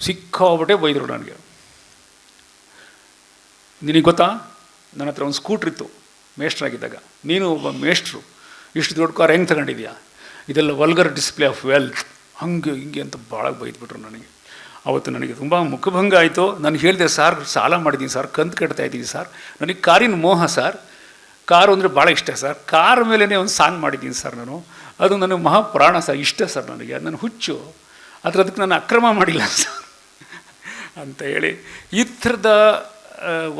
ಸಿಕ್ಕಾಬಿಟ್ಟೆ ಬೈದರು ನನಗೆ. ನಿನಗೆ ಗೊತ್ತಾ? ನನ್ನ ಹತ್ರ ಒಂದು ಸ್ಕೂಟ್ರ್ ಇತ್ತು ಮೇಷ್ಟ್ರಾಗಿದ್ದಾಗ ನೀನು ಒಬ್ಬ ಮೇಷ್ಟ್ರು ಇಷ್ಟು ದೊಡ್ಡ ಕಾರ್ ಹೆಂಗೆ ತಗೊಂಡಿದ್ಯಾ? ಇದೆಲ್ಲ ವಲ್ಗರ್ ಡಿಸ್ಪ್ಲೇ ಆಫ್ ವೆಲ್ತ್. ಹಂಗೆ ಹಿಂಗೆ ಅಂತ ಭಾಳ ಬೈದ್ಬಿಟ್ರು ನನಗೆ. ಅವತ್ತು ನನಗೆ ತುಂಬ ಮುಖಭಂಗ ಆಯಿತು. ನಾನು ಹೇಳಿದೆ, ಸಾರ್, ಸಾಲ ಮಾಡಿದ್ದೀನಿ, ಸರ್, ಕಂತು ಕಟ್ತಾ ಇದ್ದೀನಿ, ಸರ್. ನನಗೆ ಕಾರಿನ ಮೋಹ, ಸರ್. ಕಾರು ಅಂದರೆ ಭಾಳ ಇಷ್ಟ ಸರ್. ಕಾರ್ ಮೇಲೇ ಒಂದು ಸಾಂಗ್ ಮಾಡಿದ್ದೀನಿ ಸರ್ ನಾನು. ಅದು ನನಗೆ ಮಹಾಪುರಾಣ ಸರ್, ಇಷ್ಟ ಸರ್ ನನಗೆ. ಅದು ನನ್ನ ಹುಚ್ಚು. ಆದರೆ ಅದಕ್ಕೆ ನಾನು ಅಕ್ರಮ ಮಾಡಿಲ್ಲ ಸರ್ ಅಂತ ಹೇಳಿ. ಈ ಥರದ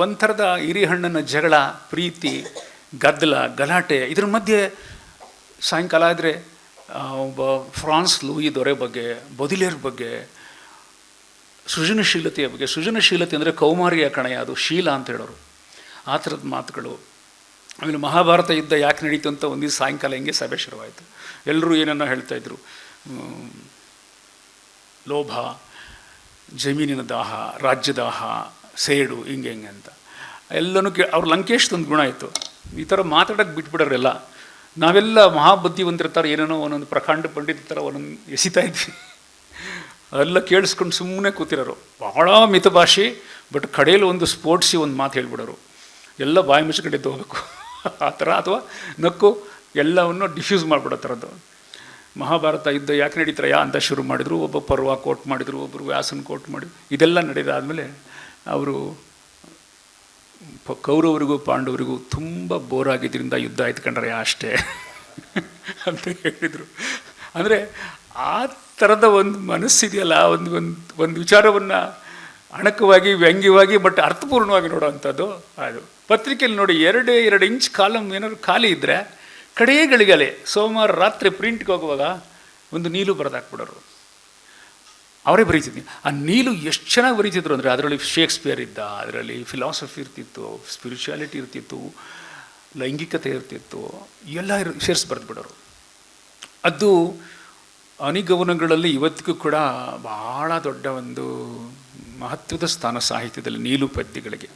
ಒಂಥರದ ಹಿರಿಹಣ್ಣನ ಜಗಳ, ಪ್ರೀತಿ, ಗದ್ದಲ, ಗಲಾಟೆ ಇದ್ರ ಮಧ್ಯೆ ಸಾಯಂಕಾಲ ಆದರೆ ಒಬ್ಬ ಫ್ರಾನ್ಸ್ ಲೂಯಿ ದೊರೆ ಬಗ್ಗೆ ಬದಿಲೇರ್ ಬಗ್ಗೆ, ಸೃಜನಶೀಲತೆಯ ಬಗ್ಗೆ, ಸೃಜನಶೀಲತೆ ಅಂದರೆ ಕೌಮಾರಿಯ ಕಣೆಯ ಅದು ಶೀಲ ಅಂತ ಹೇಳೋರು. ಆ ಥರದ ಮಾತುಗಳು ಆಮೇಲೆ ಮಹಾಭಾರತ ಯುದ್ಧ ಯಾಕೆ ನಡೀತು ಅಂತ ಒಂದು ಸಾಯಂಕಾಲ ಹಿಂಗೆ ಸಭೆ ಶುರುವಾಯಿತು. ಎಲ್ಲರೂ ಏನನ್ನೋ ಹೇಳ್ತಾಯಿದ್ರು ಲೋಭ, ಜಮೀನಿನ ದಾಹ ರಾಜ್ಯದಾಹ ಸೇಡು, ಹಿಂಗೆ ಹಿಂಗೆ ಅಂತ. ಎಲ್ಲನೂ ಕೇ ಅವ್ರ ಲಂಕೇಶ್ದೊಂದು ಗುಣ ಇತ್ತು ಈ ಥರ ಮಾತಾಡೋಕ್ಕೆ ಬಿಟ್ಬಿಡೋರೆಲ್ಲ. ನಾವೆಲ್ಲ ಮಹಾಬುದ್ಧಿವಂತರ ಥರ ಏನೇನೋ ಒಂದೊಂದು ಪ್ರಖಂಡ ಪಂಡಿತ ಥರ ಒಂದೊಂದು ಎಸಿತಾ ಇದ್ವಿ. ಅದೆಲ್ಲ ಕೇಳಿಸ್ಕೊಂಡು ಸುಮ್ಮನೆ ಕೂತಿರೋರು. ಬಹಳ ಮಿತಭಾಷೆ, ಬಟ್ ಕಡೆಯಲ್ಲಿ ಒಂದು ಸ್ಪೋರ್ಟ್ಸಿ ಒಂದು ಮಾತು ಹೇಳ್ಬಿಡೋರು. ಎಲ್ಲ ಬಾಯಿ ಮುಚ್ಚಿಕೊಂಡಿದ್ದು ಹೋಗ್ಬೇಕು. ಆ ಥರ ಅಥವಾ ನಕ್ಕು ಎಲ್ಲವನ್ನು ಡಿಫ್ಯೂಸ್ ಮಾಡಿಬಿಡೋ ಥರದ್ದು. ಮಹಾಭಾರತ ಯುದ್ಧ ಯಾಕೆ ನಡೀತಾರೆ? ಯಾ ಅಂತ ಶುರು ಮಾಡಿದರು, ಒಬ್ಬ ಪರ್ವ ಕೋಟ್ ಮಾಡಿದರು ಒಬ್ಬರು ವ್ಯಾಸನ ಕೋಟ್ ಮಾಡಿ, ಇದೆಲ್ಲ ನಡೆದಾದಮೇಲೆ ಅವರು ಕೌರವರಿಗೂ ಪಾಂಡವರಿಗೂ ತುಂಬ ಬೋರ್ ಆಗಿದ್ದರಿಂದ ಯುದ್ಧ ಆಯ್ತು ಕಂಡ್ರೆ ಅಷ್ಟೇ ಅಂತ ಹೇಳಿದರು. ಅಂದರೆ ಆ ಥರದ ಒಂದು ಮನಸ್ಸಿದೆಯಲ್ಲ ಒಂದು ಒಂದು ಒಂದು ವಿಚಾರವನ್ನು ಅಣಕವಾಗಿ, ವ್ಯಂಗ್ಯವಾಗಿ ಬಟ್ ಅರ್ಥಪೂರ್ಣವಾಗಿ ನೋಡುವಂಥದ್ದು ಅದು. ಪತ್ರಿಕೆಯಲ್ಲಿ ನೋಡಿ, ಎರಡು ಎರಡು ಇಂಚ್ ಕಾಲಮ್ ಏನಾದ್ರು ಖಾಲಿ ಇದ್ದರೆ ಕಡೆಗಳಿಗಲೆ ಸೋಮವಾರ ರಾತ್ರಿ ಪ್ರಿಂಟ್ಗೆ ಹೋಗುವಾಗ ಒಂದು ನೀಲು ಬರೆದಾಕ್ಬಿಡೋರು. ಅವರೇ ಬರೀತಿದ್ವಿ ಆ ನೀಲು ಎಷ್ಟು ಚೆನ್ನಾಗಿ ಬರೀತಿದ್ರು ಅಂದರೆ ಅದರಲ್ಲಿ ಶೇಕ್ಸ್ಪಿಯರ್ ಇದ್ದ, ಅದರಲ್ಲಿ ಫಿಲಾಸಫಿ ಇರ್ತಿತ್ತು ಸ್ಪಿರಿಚುಯಾಲಿಟಿ ಇರ್ತಿತ್ತು, ಲೈಂಗಿಕತೆ ಇರ್ತಿತ್ತು, ಎಲ್ಲ ಇರ್, ಸೇರಿಸಿ ಬರೆದ್ಬಿಡೋರು. ಅದು ಅನಿಗಮನಗಳಲ್ಲಿ ಇವತ್ತಿಗೂ ಕೂಡ ಬಹಳ ದೊಡ್ಡ ಒಂದು ಮಹತ್ವದ ಸ್ಥಾನ ಸಾಹಿತ್ಯದಲ್ಲಿ ನೀಲು ಪದ್ಯಗಳಿಗೆ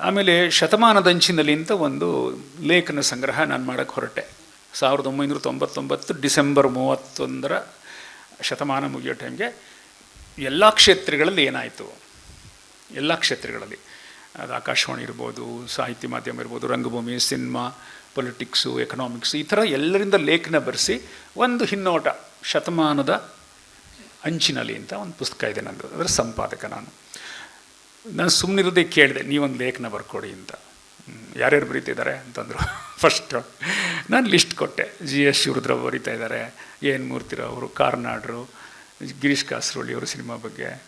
ಆಮೇಲೆ ಶತಮಾನದಂಚಿನಲ್ಲಿ ಅಂತ ಒಂದು ಲೇಖನ ಸಂಗ್ರಹ ನಾನು ಮಾಡೋಕ್ಕೆ ಹೊರಟೆ. ಸಾವಿರದ ಒಂಬೈನೂರ ತೊಂಬತ್ತೊಂಬತ್ತು ಡಿಸೆಂಬರ್ ಮೂವತ್ತೊಂದರ ಶತಮಾನ ಮುಗಿಯೋ ಟೈಮ್ಗೆ ಎಲ್ಲ ಕ್ಷೇತ್ರಗಳಲ್ಲಿ ಏನಾಯಿತು? ಎಲ್ಲ ಕ್ಷೇತ್ರಗಳಲ್ಲಿ. ಅದು ಆಕಾಶವಾಣಿ ಇರ್ಬೋದು, ಸಾಹಿತ್ಯ ಮಾಧ್ಯಮ ಇರ್ಬೋದು, ರಂಗಭೂಮಿ, ಸಿನಿಮಾ, ಪೊಲಿಟಿಕ್ಸು, ಎಕನಾಮಿಕ್ಸು ಈ ಥರ ಎಲ್ಲರಿಂದ ಲೇಖನ ಬರೆಸಿ ಒಂದು ಹಿನ್ನೋಟ, ಶತಮಾನದ ಅಂಚಿನಲ್ಲಿ ಅಂತ ಒಂದು ಪುಸ್ತಕ ಇದೆ ನನ್ನದು ಅದರ ಸಂಪಾದಕ ನಾನು. ನಾನು ಸುಮ್ಮನಿರೋದೇ ಕೇಳಿದೆ, ನೀವೊಂದು ಲೇಖನ ಬರ್ಕೊಡಿ ಅಂತ. ಯಾರ್ಯಾರು ಬರೀತಿದ್ದಾರೆ ಅಂತಂದರು. ಫಸ್ಟು ನಾನು ಲಿಸ್ಟ್ ಕೊಟ್ಟೆ. ಜಿ ಎಸ್ ಶಿವರುದ್ರವ್ ಬರೀತಾ ಇದ್ದಾರೆ ಎನ್ ಮೂರ್ತಿರಾವ್ ಅವರು ಕಾರ್ನಾಡ್ರು, ಗಿರೀಶ್ ಕಾಸರೋಳಿ ಅವರು ಸಿನಿಮಾ ಬಗ್ಗೆ,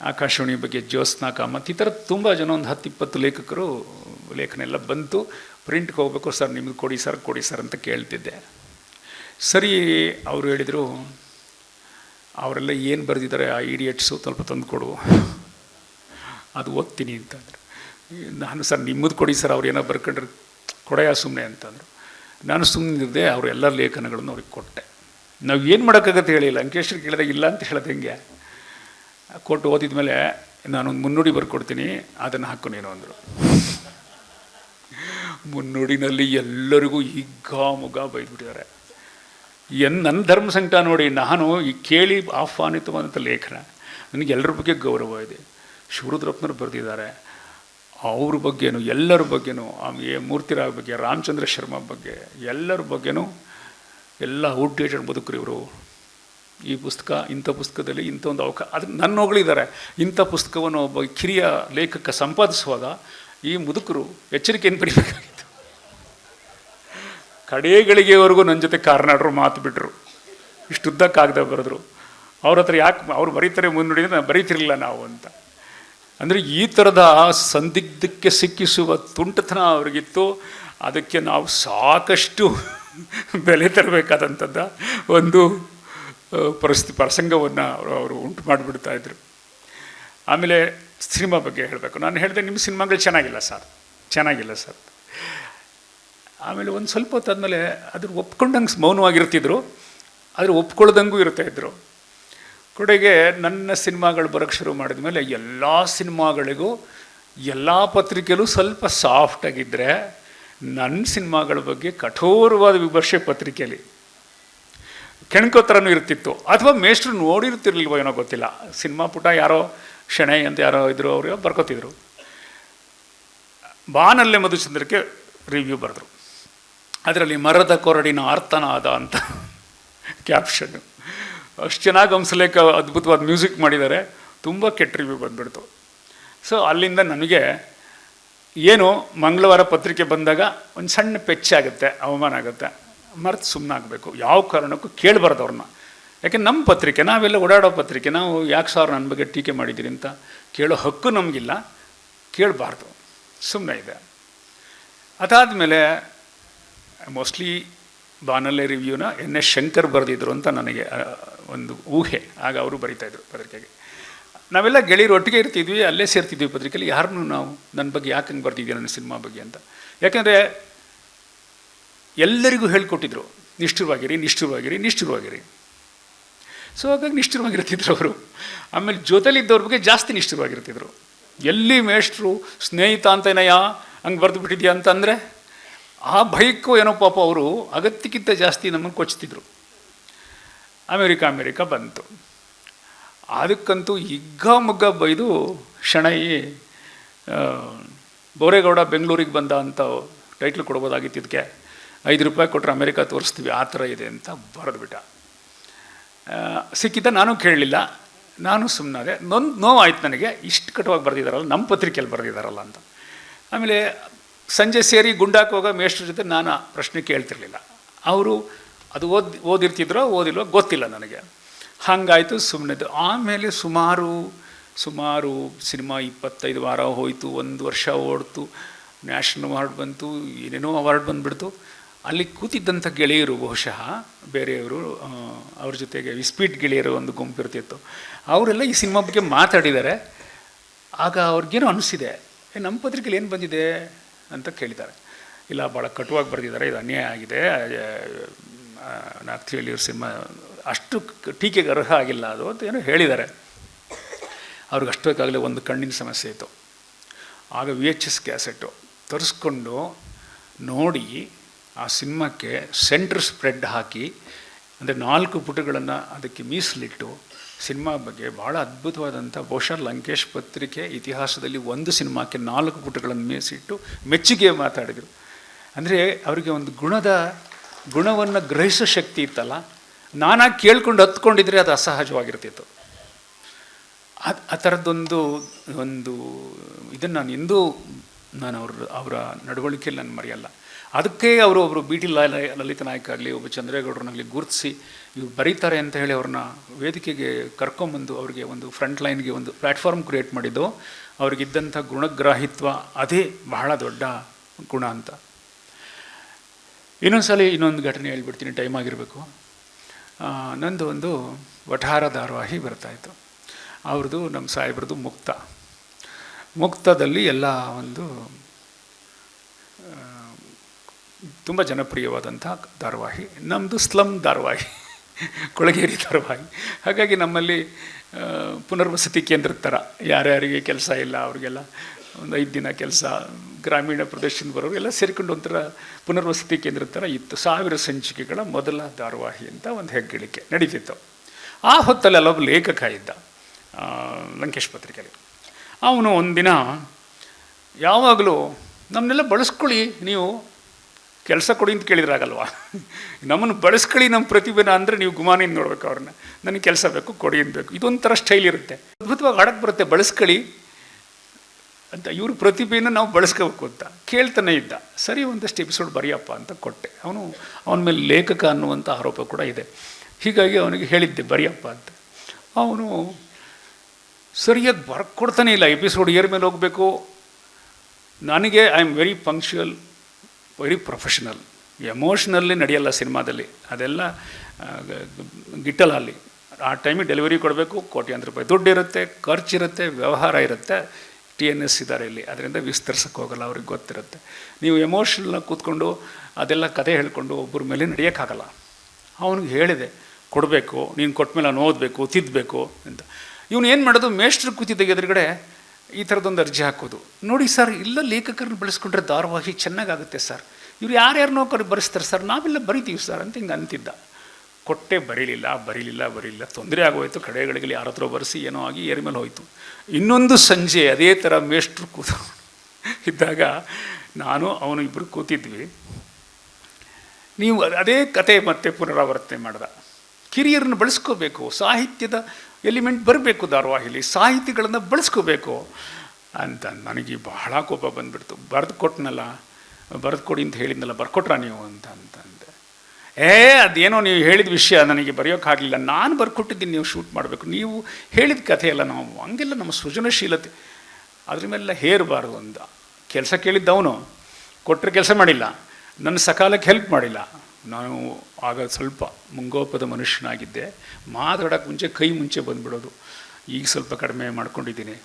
ಆಕಾಶವಾಣಿ ಬಗ್ಗೆ, ಜ್ಯೋತ್ಸ್ನಾ ಕಾಮತ್, ಈ ಥರ ತುಂಬ ಜನ ಒಂದು ಹತ್ತು ಇಪ್ಪತ್ತು ಲೇಖಕರು ಲೇಖನ ಎಲ್ಲ ಬಂತು. ಪ್ರಿಂಟ್ಗೆ ಹೋಗ್ಬೇಕು, ಸರ್ ನಿಮ್ಗೆ ಕೊಡಿ, ಸರ್ ಕೊಡಿ, ಸರ್ ಅಂತ ಕೇಳ್ತಿದ್ದೆ. ಸರಿ, ಅವರು ಹೇಳಿದರು ಅವರೆಲ್ಲ ಏನು ಬರೆದಿದ್ದಾರೆ ಆ ಇಡಿಯಟ್ಸು ಸ್ವಲ್ಪ ತಂದು ಕೊಡು. ಅದು ಓದ್ತೀನಿ ಅಂತಂದರು. ನಾನು ಸರ್ ನಿಮ್ಮದು ಕೊಡಿ ಸರ್, ಅವ್ರು ಏನೋ ಬರ್ಕೊಂಡ್ರೆ ಕೊಡೆಯ ಸುಮ್ಮನೆ ಅಂತಂದರು. ನಾನು ಸುಮ್ಮನಿದ್ದೆ ಎಲ್ಲ ಲೇಖನಗಳನ್ನು ಅವ್ರಿಗೆ ಕೊಟ್ಟೆ. ನಾವು ಏನು ಮಾಡೋಕ್ಕಾಗತ್ತೆ ಹೇಳಿಲ್ಲ ಅಂಕೇಶ್ವರಿ ಕೇಳಿದಾಗ ಇಲ್ಲ ಅಂತ ಹೇಳೋದು ಹೆಂಗೆ? ಕೊಟ್ಟು ಓದಿದ ಮೇಲೆ ನಾನೊಂದು ಮುನ್ನುಡಿ ಬರ್ಕೊಡ್ತೀನಿ, ಅದನ್ನು ಹಾಕು ನೀನು ಅಂದರು. ಮುನ್ನುಡಿನಲ್ಲಿ ಎಲ್ಲರಿಗೂ ಈಗ ಮುಗ ಬೈದ್ಬಿಟ್ಟಿದ್ದಾರೆ. ಎನ್ ನನ್ನ ಧರ್ಮ ಸಂಕಟ ನೋಡಿ ನಾನು ಈ ಕೇಳಿ ಆಹ್ವಾನಿತವಾದಂಥ ಲೇಖನ. ನನಗೆ ಎಲ್ಲರ ಬಗ್ಗೆ ಗೌರವ ಇದೆ. ಶಿವರುದ್ರಪ್ಪನವ್ರು ಬರೆದಿದ್ದಾರೆ. ಅವ್ರ ಬಗ್ಗೆನೂ, ಎಲ್ಲರ ಬಗ್ಗೆನೂ, ಆಮೇಲೆ ಮೂರ್ತಿರಾವ್ ಬಗ್ಗೆ, ರಾಮಚಂದ್ರ ಶರ್ಮಾ ಬಗ್ಗೆ, ಎಲ್ಲರ ಬಗ್ಗೆನೂ ಎಲ್ಲ ಔಟ್ಡೇಟೆಡ್ ಬದುಕರು ಇವರು. ಈ ಪುಸ್ತಕ, ಇಂಥ ಪುಸ್ತಕದಲ್ಲಿ ಇಂಥ ಒಂದು ಅವಕಾಶ ಅದು ನನ್ನ ಹೊಗಳಿದ್ದಾರೆ ಇಂಥ ಪುಸ್ತಕವನ್ನು ಒಬ್ಬ ಕಿರಿಯ ಲೇಖಕ ಸಂಪಾದಿಸುವಾಗ ಈ ಮುದುಕರು ಎಚ್ಚರಿಕೆಯನ್ನು ಬರೀಬೇಕಾಗಿತ್ತು ಕಡೆಗಳಿಗೆವರೆಗೂ ನನ್ನ ಜೊತೆ ಕಾರ್ನಾಡರು ಮಾತು ಬಿಟ್ಟರು ಇಷ್ಟುದ್ದ ಕಾಗದ ಬರೆದ್ರು. ಅವ್ರ ಹತ್ರ ಯಾಕೆ ಅವ್ರು ಬರೀತಾರೆ ಮುನ್ನುಡಿ ನಾನು ಬರೀತಿರಲಿಲ್ಲ ನಾವು ಅಂತ. ಅಂದರೆ ಈ ಥರದ ಸಂದಿಗ್ಧಕ್ಕೆ ಸಿಕ್ಕಿಸುವ ತುಂಟತನ ಅವ್ರಿಗಿತ್ತು. ಅದಕ್ಕೆ ನಾವು ಸಾಕಷ್ಟು ಬೆಲೆ ತರಬೇಕಾದಂಥದ್ದು ಒಂದು ಪರಿಸ್ಥಿತಿ ಪ್ರಸಂಗವನ್ನು ಅವರು ಅವರು ಉಂಟು ಮಾಡಿಬಿಡ್ತಾ ಇದ್ರು. ಆಮೇಲೆ ಸಿನಿಮಾ ಬಗ್ಗೆ ಹೇಳಬೇಕು. ನಾನು ಹೇಳಿದೆ, ನಿಮ್ಮ ಸಿನಿಮಾಗಳು ಚೆನ್ನಾಗಿಲ್ಲ ಸರ್. ಚೆನ್ನಾಗಿಲ್ಲ ಸರ್. ಆಮೇಲೆ ಒಂದು ಸ್ವಲ್ಪ ಹೊತ್ತಾದ್ಮೇಲೆ ಅದ್ರ ಒಪ್ಕೊಂಡಂಗೆ ಮೌನವಾಗಿರ್ತಿದ್ರು, ಆದರೆ ಒಪ್ಕೊಳ್ದಂಗೂ ಇರ್ತಾ ಇದ್ರು. ಕೊಡೆಗೆ ನನ್ನ ಸಿನಿಮಾಗಳು ಬರೋಕ್ಕೆ ಶುರು ಮಾಡಿದ ಮೇಲೆ ಎಲ್ಲ ಸಿನಿಮಾಗಳಿಗೂ, ಎಲ್ಲ ಪತ್ರಿಕೆಯಲ್ಲೂ ಸ್ವಲ್ಪ ಸಾಫ್ಟಾಗಿದ್ದರೆ ನನ್ನ ಸಿನಿಮಾಗಳ ಬಗ್ಗೆ ಕಠೋರವಾದ ವಿಮರ್ಶೆ ಪತ್ರಿಕೆಯಲ್ಲಿ ಕೆಣಕೋ ಥರನೂ ಇರ್ತಿತ್ತು. ಅಥವಾ ಮೇಷ್ಟ್ರು ನೋಡಿರ್ತಿರ್ಲಿಲ್ವೋ ಏನೋ ಗೊತ್ತಿಲ್ಲ. ಸಿನಿಮಾ ಪುಟ ಯಾರೋ ಶೆಣೈ ಅಂತ ಯಾರೋ ಇದ್ರು, ಅವರು ಬರ್ಕೋತಿದ್ರು. ಬಾನಲ್ಲೇ ಮಧುಚಂದ್ರಕ್ಕೆ ರಿವ್ಯೂ ಬರೆದ್ರು. ಅದರಲ್ಲಿ ಮರದ ಕೊರಡಿನ ಆರ್ತನಾದ ಅಂತ ಕ್ಯಾಪ್ಷನ್ನು ಅಷ್ಟು ಚೆನ್ನಾಗಿ ಹಂಸಲೇಖ ಅದ್ಭುತವಾದ ಮ್ಯೂಸಿಕ್ ಮಾಡಿದ್ದಾರೆ ತುಂಬ ಕೆಟ್ಟ ರಿವ್ಯೂ ಬಂದ್ಬಿಡ್ತು. ಸೊ ಅಲ್ಲಿಂದ ನನಗೆ ಏನು ಮಂಗಳವಾರ ಪತ್ರಿಕೆ ಬಂದಾಗ ಒಂದು ಸಣ್ಣ ಪೆಚ್ಚಾಗುತ್ತೆ ಅವಮಾನ ಆಗುತ್ತೆ. ಮರೆತು ಸುಮ್ಮನಾಗಬೇಕು ಯಾವ ಕಾರಣಕ್ಕೂ ಕೇಳಬಾರ್ದು ಅವ್ರನ್ನ ಯಾಕೆ ನಮ್ಮ ಪತ್ರಿಕೆ, ನಾವೆಲ್ಲ ಓಡಾಡೋ ಪತ್ರಿಕೆ, ನಾವು ಯಾಕೆ ಸಾವಿರ ನನ್ನ ಬಗ್ಗೆ ಟೀಕೆ ಮಾಡಿದ್ದೀರಿ ಅಂತ ಕೇಳೋ ಹಕ್ಕು ನಮಗಿಲ್ಲ. ಕೇಳಬಾರ್ದು. ಸುಮ್ಮನೆ ಇದೆ. ಅದಾದಮೇಲೆ ಮೋಸ್ಟ್ಲಿ ಬಾನಲ್ಲೆ ರಿವ್ಯೂನ ಎನ್ ಎಸ್ ಶಂಕರ್ ಬರೆದಿದ್ರು ಅಂತ ನನಗೆ ಒಂದು ಊಹೆ. ಆಗ ಅವರು ಬರೀತಾಯಿದ್ರು ಪತ್ರಿಕೆಗೆ. ನಾವೆಲ್ಲ ಗೆಳೆಯರು ಒಟ್ಟಿಗೆ ಇರ್ತಿದ್ವಿ, ಅಲ್ಲೇ ಸೇರ್ತಿದ್ವಿ ಪತ್ರಿಕೆಯಲ್ಲಿ ಯಾರನ್ನೂ ನಾವು ನನ್ನ ಬಗ್ಗೆ ಯಾಕೆ ಹಂಗೆ ಬರ್ತಿದ್ವಿ ನನ್ನ ಸಿನಿಮಾ ಬಗ್ಗೆ ಅಂತ. ಯಾಕೆಂದರೆ ಎಲ್ಲರಿಗೂ ಹೇಳಿಕೊಟ್ಟಿದ್ರು, ನಿಷ್ಠುರವಾಗಿರಿ ನಿಷ್ಠುರವಾಗಿರಿ ನಿಷ್ಠುರವಾಗಿರಿ. ಸೊ ಹಾಗಾಗಿ ನಿಷ್ಠುರವಾಗಿರ್ತಿದ್ರು ಅವರು. ಆಮೇಲೆ ಜೊತೆಲಿದ್ದವ್ರ ಬಗ್ಗೆ ಜಾಸ್ತಿ ನಿಷ್ಠುರವಾಗಿರ್ತಿದ್ರು. ಎಲ್ಲಿ ಮೇಷ್ಟ್ರು, ಸ್ನೇಹಿತ ಅಂತೇನಯ್ಯ ಹಂಗೆ ಬರೆದು ಬಿಟ್ಟಿದ್ಯಾ ಅಂತಂದರೆ ಆ ಭಯಕ್ಕೂ ಏನೋ ಪಾಪ ಅವರು ಅಗತ್ಯಕ್ಕಿಂತ ಜಾಸ್ತಿ ನಮ್ಮನ್ನು ಕೊಚ್ತಿದ್ರು. ಅಮೇರಿಕ ಅಮೇರಿಕ ಬಂತು. ಅದಕ್ಕಂತೂ ಹಿಗ್ಗ ಮುಗ್ಗ ಬೈದು ಶಣೈ ಬೋರೇಗೌಡ ಬೆಂಗಳೂರಿಗೆ ಬಂದ ಅಂತ ಟೈಟ್ಲ್ ಕೊಡ್ಬೋದಾಗಿತ್ತು ಇದಕ್ಕೆ. ಐದು ರೂಪಾಯಿ ಕೊಟ್ಟರೆ ಅಮೇರಿಕಾ ತೋರಿಸ್ತೀವಿ, ಆ ಥರ ಇದೆ ಅಂತ ಬರೆದ್ಬಿಟ್ಟ ಬಿಟ್ಟ. ಸಿಕ್ಕಿದ್ದ ನಾನು ಕೇಳಲಿಲ್ಲ. ನಾನು ಸುಮ್ಮನಾದೆ ನೊಂದು ನೋವಾಯ್ತು ನನಗೆ. ಇಷ್ಟು ಕಟ್ಟುವಾಗಿ ಬರೆದಿದ್ದಾರಲ್ಲ ನಮ್ಮ ಪತ್ರಿಕೆಯಲ್ಲಿ ಬರೆದಿದ್ದಾರಲ್ಲ ಅಂತ. ಆಮೇಲೆ ಸಂಜೆ ಸೇರಿ ಗುಂಡಾಕ್ ಹೋಗೋ ಮೇಷ್ಟ್ರ ಜೊತೆ ನಾನು ಪ್ರಶ್ನೆ ಕೇಳ್ತಿರ್ಲಿಲ್ಲ. ಅವರು ಅದು ಓದಿ, ಓದಿರ್ತಿದ್ರೋ ಓದಿಲ್ವೋ ಗೊತ್ತಿಲ್ಲ ನನಗೆ. ಹಾಗಾಯಿತು ಸುಮ್ಮನೆದು ಆಮೇಲೆ ಸುಮಾರು ಸುಮಾರು ಸಿನಿಮಾ ಇಪ್ಪತ್ತೈದು ವಾರ ಹೋಯಿತು, ಒಂದು ವರ್ಷ ಓಡ್ತು. ನ್ಯಾಷನಲ್ ಅವಾರ್ಡ್ ಬಂತು, ಏನೇನೋ ಅವಾರ್ಡ್ ಬಂದುಬಿಡ್ತು. ಅಲ್ಲಿ ಕೂತಿದ್ದಂಥ ಗೆಳೆಯರು ಬಹುಶಃ ಬೇರೆಯವರು ಅವ್ರ ಜೊತೆಗೆ ವಿಸ್ಪೀಟ್ ಗೆಳೆಯರು ಒಂದು ಗುಂಪು ಇರ್ತಿತ್ತು. ಅವರೆಲ್ಲ ಈ ಸಿನಿಮಾ ಬಗ್ಗೆ ಮಾತಾಡಿದ್ದಾರೆ. ಆಗ ಅವ್ರಿಗೇನೋ ಅನಿಸಿದೆ. ನಮ್ಮ ಪತ್ರಿಕೆಯಲ್ಲಿ ಏನು ಬಂದಿದೆ? ಅಂತ ಕೇಳಿದ್ದಾರೆ. ಇಲ್ಲ ಭಾಳ ಕಟುವಾಗಿ ಬರೆದಿದ್ದಾರೆ, ಇದು ಅನ್ಯಾಯ ಆಗಿದೆ. ನಾಗ್ತಿಯಲ್ಲಿ ಇವ್ರ ಸಿನಿಮಾ ಅಷ್ಟು ಟೀಕೆಗೆ ಅರ್ಹ ಆಗಿಲ್ಲ ಅದು ಅಂತ ಏನೋ ಹೇಳಿದ್ದಾರೆ. ಅವ್ರಿಗೆ ಅಷ್ಟಕ್ಕಾಗಲೇ ಒಂದು ಕಣ್ಣಿನ ಸಮಸ್ಯೆ ಇತ್ತು. ಆಗ ವಿ ಎಚ್ ಎಸ್ ಕ್ಯಾಸೆಟ್ಟು ತರಿಸ್ಕೊಂಡು ನೋಡಿ ಆ ಸಿನಿಮಾಕ್ಕೆ ಸೆಂಟ್ರ್ ಸ್ಪ್ರೆಡ್ ಹಾಕಿ, ಅಂದರೆ ನಾಲ್ಕು ಪುಟಗಳನ್ನು ಅದಕ್ಕೆ ಮೀಸಲಿಟ್ಟು ಸಿನಿಮಾ ಬಗ್ಗೆ ಭಾಳ ಅದ್ಭುತವಾದಂಥ ಬಹುಶಃ ಲಂಕೇಶ್ ಪತ್ರಿಕೆ ಇತಿಹಾಸದಲ್ಲಿ ಒಂದು ಸಿನಿಮಾಕ್ಕೆ ನಾಲ್ಕು ಪುಟಗಳನ್ನು ಮೀಸಿಟ್ಟು ಮೆಚ್ಚುಗೆ ಮಾತಾಡಿದರು. ಅಂದರೆ ಅವರಿಗೆ ಒಂದು ಗುಣದ, ಗುಣವನ್ನು ಗ್ರಹಿಸೋ ಶಕ್ತಿ ಇತ್ತಲ್ಲ, ನಾನಾಗಿ ಕೇಳ್ಕೊಂಡು ಹತ್ಕೊಂಡಿದ್ರೆ ಅದು ಅಸಹಜವಾಗಿರ್ತಿತ್ತು. ಆ- ಆ ಥರದ್ದೊಂದು, ಒಂದು ಇದನ್ನು ನಾನು ಎಂದೂ ನಾನು ಅವ್ರ, ಅವರ ನಡವಳಿಕೆಯಲ್ಲಿ ನಾನು ಮರೆಯಲ್ಲ ಅದಕ್ಕೆ ಅವರು ಒಬ್ಬರು ಬಿ ಟಿ ಲಲಿತ ನಾಯಕ್ ಆಗಲಿ, ಒಬ್ಬ ಚಂದ್ರೇಗೌಡರನ್ನಾಗಲಿ ಗುರುತಿಸಿ ಇವ್ರು ಬರೀತಾರೆ ಅಂತ ಹೇಳಿ ಅವ್ರನ್ನ ವೇದಿಕೆಗೆ ಕರ್ಕೊಂಬಂದು ಅವರಿಗೆ ಒಂದು ಫ್ರಂಟ್ ಲೈನ್ಗೆ ಒಂದು ಪ್ಲ್ಯಾಟ್ಫಾರ್ಮ್ ಕ್ರಿಯೇಟ್ ಮಾಡಿದ್ದು, ಅವ್ರಿಗಿದ್ದಂಥ ಗುಣಗ್ರಾಹಿತ್ವ ಅದೇ ಬಹಳ ದೊಡ್ಡ ಗುಣ ಅಂತ. ಇನ್ನೊಂದ್ಸಲ ಇನ್ನೊಂದು ಘಟನೆ ಹೇಳ್ಬಿಡ್ತೀನಿ ಟೈಮ್ ಆಗಿರಬೇಕು. ನಂದು ಒಂದು ವಠಾರ ಧಾರಾವಾಹಿ ಬರ್ತಾಯಿತ್ತು ಅವ್ರದ್ದು ನಮ್ಮ ಸಾಹೇಬ್ರದ್ದು ಮುಕ್ತ. ಮುಕ್ತದಲ್ಲಿ ಎಲ್ಲ ಒಂದು ತುಂಬ ಜನಪ್ರಿಯವಾದಂಥ ಧಾರಾವಾಹಿ. ನಮ್ಮದು ಸ್ಲಮ್ ಧಾರಾವಾಹಿ, ಕೊಳಗೇರಿ ಧಾರಾವಾಹಿ. ಹಾಗಾಗಿ ನಮ್ಮಲ್ಲಿ ಪುನರ್ವಸತಿ ಕೇಂದ್ರದ ಥರ ಯಾರ್ಯಾರಿಗೆ ಕೆಲಸ ಇಲ್ಲ, ಅವ್ರಿಗೆಲ್ಲ ಒಂದು ಐದು ದಿನ ಕೆಲಸ, ಗ್ರಾಮೀಣ ಪ್ರದೇಶದಿಂದ ಬರೋರು ಎಲ್ಲ ಸೇರಿಕೊಂಡು ಒಂಥರ ಪುನರ್ವಸತಿ ಕೇಂದ್ರದ ಥರ ಇತ್ತು. ಸಾವಿರ ಸಂಚಿಕೆಗಳ ಮೊದಲ ಧಾರಾವಾಹಿ ಅಂತ ಒಂದು ಹೆಗ್ಗಳಿಕೆ ನಡೀತಿತ್ತು. ಆ ಹೊತ್ತಲ್ಲಿ ಅಲ್ಲೊಬ್ಬ ಲೇಖಕ ಇದ್ದ ಲಂಕೇಶ್ ಪತ್ರಿಕೆಯಲ್ಲಿ. ಅವನು ಒಂದಿನ, ಯಾವಾಗಲೂ ನಮ್ಮನ್ನೆಲ್ಲ ಬಳಸ್ಕೊಳ್ಳಿ, ನೀವು ಕೆಲಸ ಕೊಡಿ ಅಂತ ಕೇಳಿದ್ರಾಗಲ್ವಾ? ನಮ್ಮನ್ನು ಬಳಸ್ಕೊಳ್ಳಿ ನಮ್ಮ ಪ್ರತಿಭೆನ ಅಂದರೆ ನೀವು ಗುಮಾನಿಂದ ನೋಡ್ಬೇಕು ಅವ್ರನ್ನ. ನನಗೆ ಕೆಲಸ ಬೇಕು, ಕೊಡಿ ಅನ್ಬೇಕು ಇದೊಂಥರ ಸ್ಟೈಲ್ ಇರುತ್ತೆ. ಅದ್ಭುತವಾಗಿ ಹಾಡಕ್ಕೆ ಬರುತ್ತೆ, ಬಳಸ್ಕೊಳ್ಳಿ ಅಂತ. ಇವ್ರ ಪ್ರತಿಭೆಯನ್ನು ನಾವು ಬಳಸ್ಕೋಬೇಕು ಅಂತ. ಕೇಳ್ತಾನೆ ಇದ್ದ. ಸರಿ, ಒಂದಷ್ಟು ಎಪಿಸೋಡ್ ಬರೆಯಪ್ಪ ಅಂತ ಕೊಟ್ಟೆ. ಅವನು ಅವನ ಮೇಲೆ ಲೇಖಕ ಅನ್ನುವಂಥ ಆರೋಪ ಕೂಡ ಇದೆ. ಹೀಗಾಗಿ ಅವನಿಗೆ ಹೇಳಿದ್ದೆ, ಬರೆಯಪ್ಪ ಅಂತ. ಅವನು ಸರಿಯಾಗಿ ಬರ್ಕೊಡ್ತಾನೆ ಇಲ್ಲ ಎಪಿಸೋಡ್ ಇಯರ್ ಮೇಲೆ ಹೋಗಬೇಕು. ನನಗೆ I am very punctual very professional emotionally ನಡೆಯಲ್ಲ ಸಿನಿಮಾದಲ್ಲಿ. ಅದೆಲ್ಲ ಗಿಟ್ಟಲ್ಲ ಅಲ್ಲಿ. ಆ ಟೈಮಿಗೆ ಡೆಲಿವರಿ ಕೊಡಬೇಕು, ಕೋಟ್ಯಾಂತರ ರೂಪಾಯಿ ದುಡ್ಡು ಇರುತ್ತೆ ಖರ್ಚಿರುತ್ತೆ ವ್ಯವಹಾರ ಇರುತ್ತೆ. ಟಿ ಎನ್ ಎಸ್ ಇದ್ದಾರೆ ಇಲ್ಲಿ. ಅದರಿಂದ ವಿಸ್ತರಿಸೋಕ್ಕೆ ಹೋಗಲ್ಲ, ಅವ್ರಿಗೆ ಗೊತ್ತಿರುತ್ತೆ. ನೀವು ಎಮೋಷ್ನಲ್ನ ಕೂತ್ಕೊಂಡು ಅದೆಲ್ಲ ಕತೆ ಹೇಳ್ಕೊಂಡು ಒಬ್ಬರ ಮೇಲೆ ನಡೆಯೋಕ್ಕಾಗಲ್ಲ. ಅವನಿಗೆ ಹೇಳಿದೆ, ಕೊಡಬೇಕು, ನೀನು ಕೊಟ್ಟ ಮೇಲೆ ಓದಬೇಕು ತಿದ್ದಬೇಕು ಅಂತ. ಇವನು ಏನು ಮಾಡೋದು? ಮೇಷ್ಟ್ರು ಕೂತಿದ್ದಾಗ ಎದುರುಗಡೆ ಈ ಥರದೊಂದು ಅರ್ಜಿ ಹಾಕೋದು. ನೋಡಿ ಸರ್, ಇಲ್ಲ ಲೇಖಕರನ್ನ ಬಳಸ್ಕೊಂಡ್ರೆ ಧಾರವಾಹಿ ಚೆನ್ನಾಗಾಗುತ್ತೆ ಸರ್. ಇವ್ರು ಯಾರ್ಯಾರನ್ನೋ ಕರೆ ಬರೆಸ್ತಾರೆ ಸರ್? ನಾವೆಲ್ಲ ಬರಿತೀವಿ ಸರ್ ಅಂತ ಹಿಂಗೆ ಅಂತಿದ್ದ. ಕೊಟ್ಟೆ ಬರೀಲಿಲ್ಲ ಬರೀಲಿಲ್ಲ ಬರೀಲಿಲ್ಲ. ತೊಂದರೆ ಆಗೋಯ್ತು. ಕಡೆಗಳಿಗೆ ಯಾರ ಹತ್ರ ಬರೆಸಿ ಏನೋ ಆಗಿ ಏರಿ ಮೇಲೆ ಹೋಯಿತು. ಇನ್ನೊಂದು ಸಂಜೆ ಅದೇ ಥರ ಮೇಷ್ಟ್ರು ಕೂತು ಇದ್ದಾಗ ನಾನು, ಅವನು ಇಬ್ಬರು ಕೂತಿದ್ವಿ. ನೀವು ಅದೇ ಕತೆ ಮತ್ತೆ ಪುನರಾವರ್ತನೆ ಮಾಡ್ದ. ಕಿರಿಯರನ್ನು ಬಳಸ್ಕೋಬೇಕು. ಸಾಹಿತ್ಯದ ಎಲಿಮೆಂಟ್ ಬರಬೇಕು ಧಾರಾವಾಹಿಲಿ, ಸಾಹಿತಿಗಳನ್ನು ಬಳಸ್ಕೋಬೇಕು ಅಂತ ನನಗೆ ಬಹಳ ಕೋಪ ಬಂದುಬಿಡ್ತು. ಬರೆದು ಕೊಟ್ಟನಲ್ಲ ಬರೆದು ಕೊಡಿ ಅಂತ ಹೇಳಿದ್ನಲ್ಲ, ಬರ್ಕೊಟ್ರ ನೀವು ಅಂತ ಅಂತಂದೆ. ಏ, ಅದೇನೋ ನೀವು ಹೇಳಿದ ವಿಷಯ, ನನಗೆ ಬರೆಯೋಕ್ಕಾಗಲಿಲ್ಲ ನಾನು ಬರ್ಕೊಟ್ಟಿದ್ದೀನಿ, ನೀವು ಶೂಟ್ ಮಾಡಬೇಕು. ನೀವು ಹೇಳಿದ ಕಥೆಯೆಲ್ಲ ನಾವು ಹಂಗೆಲ್ಲ ನಮ್ಮ ಸೃಜನಶೀಲತೆ. ಅದ್ರ ಮೇಲೆಲ್ಲ ಹೇರಬಾರ್ದು ಅಂತ ಕೆಲಸ ಕೇಳಿದ್ದವನು ಕೊಟ್ಟರೆ ಕೆಲಸ ಮಾಡಿಲ್ಲ. ನನ್ನ ಸಕಾಲಕ್ಕೆ ಹೆಲ್ಪ್ ಮಾಡಿಲ್ಲ. ನಾನು ಆಗ ಸ್ವಲ್ಪ ಮುಂಗೋಪದ ಮನುಷ್ಯನಾಗಿದ್ದೆ, ಮಾತಾಡೋಕೆ ಮುಂಚೆ ಕೈ ಮುಂಚೆ ಬಂದುಬಿಡೋದು. ಈಗ ಸ್ವಲ್ಪ ಕಡಿಮೆ ಮಾಡ್ಕೊಂಡಿದ್ದೀನಿ.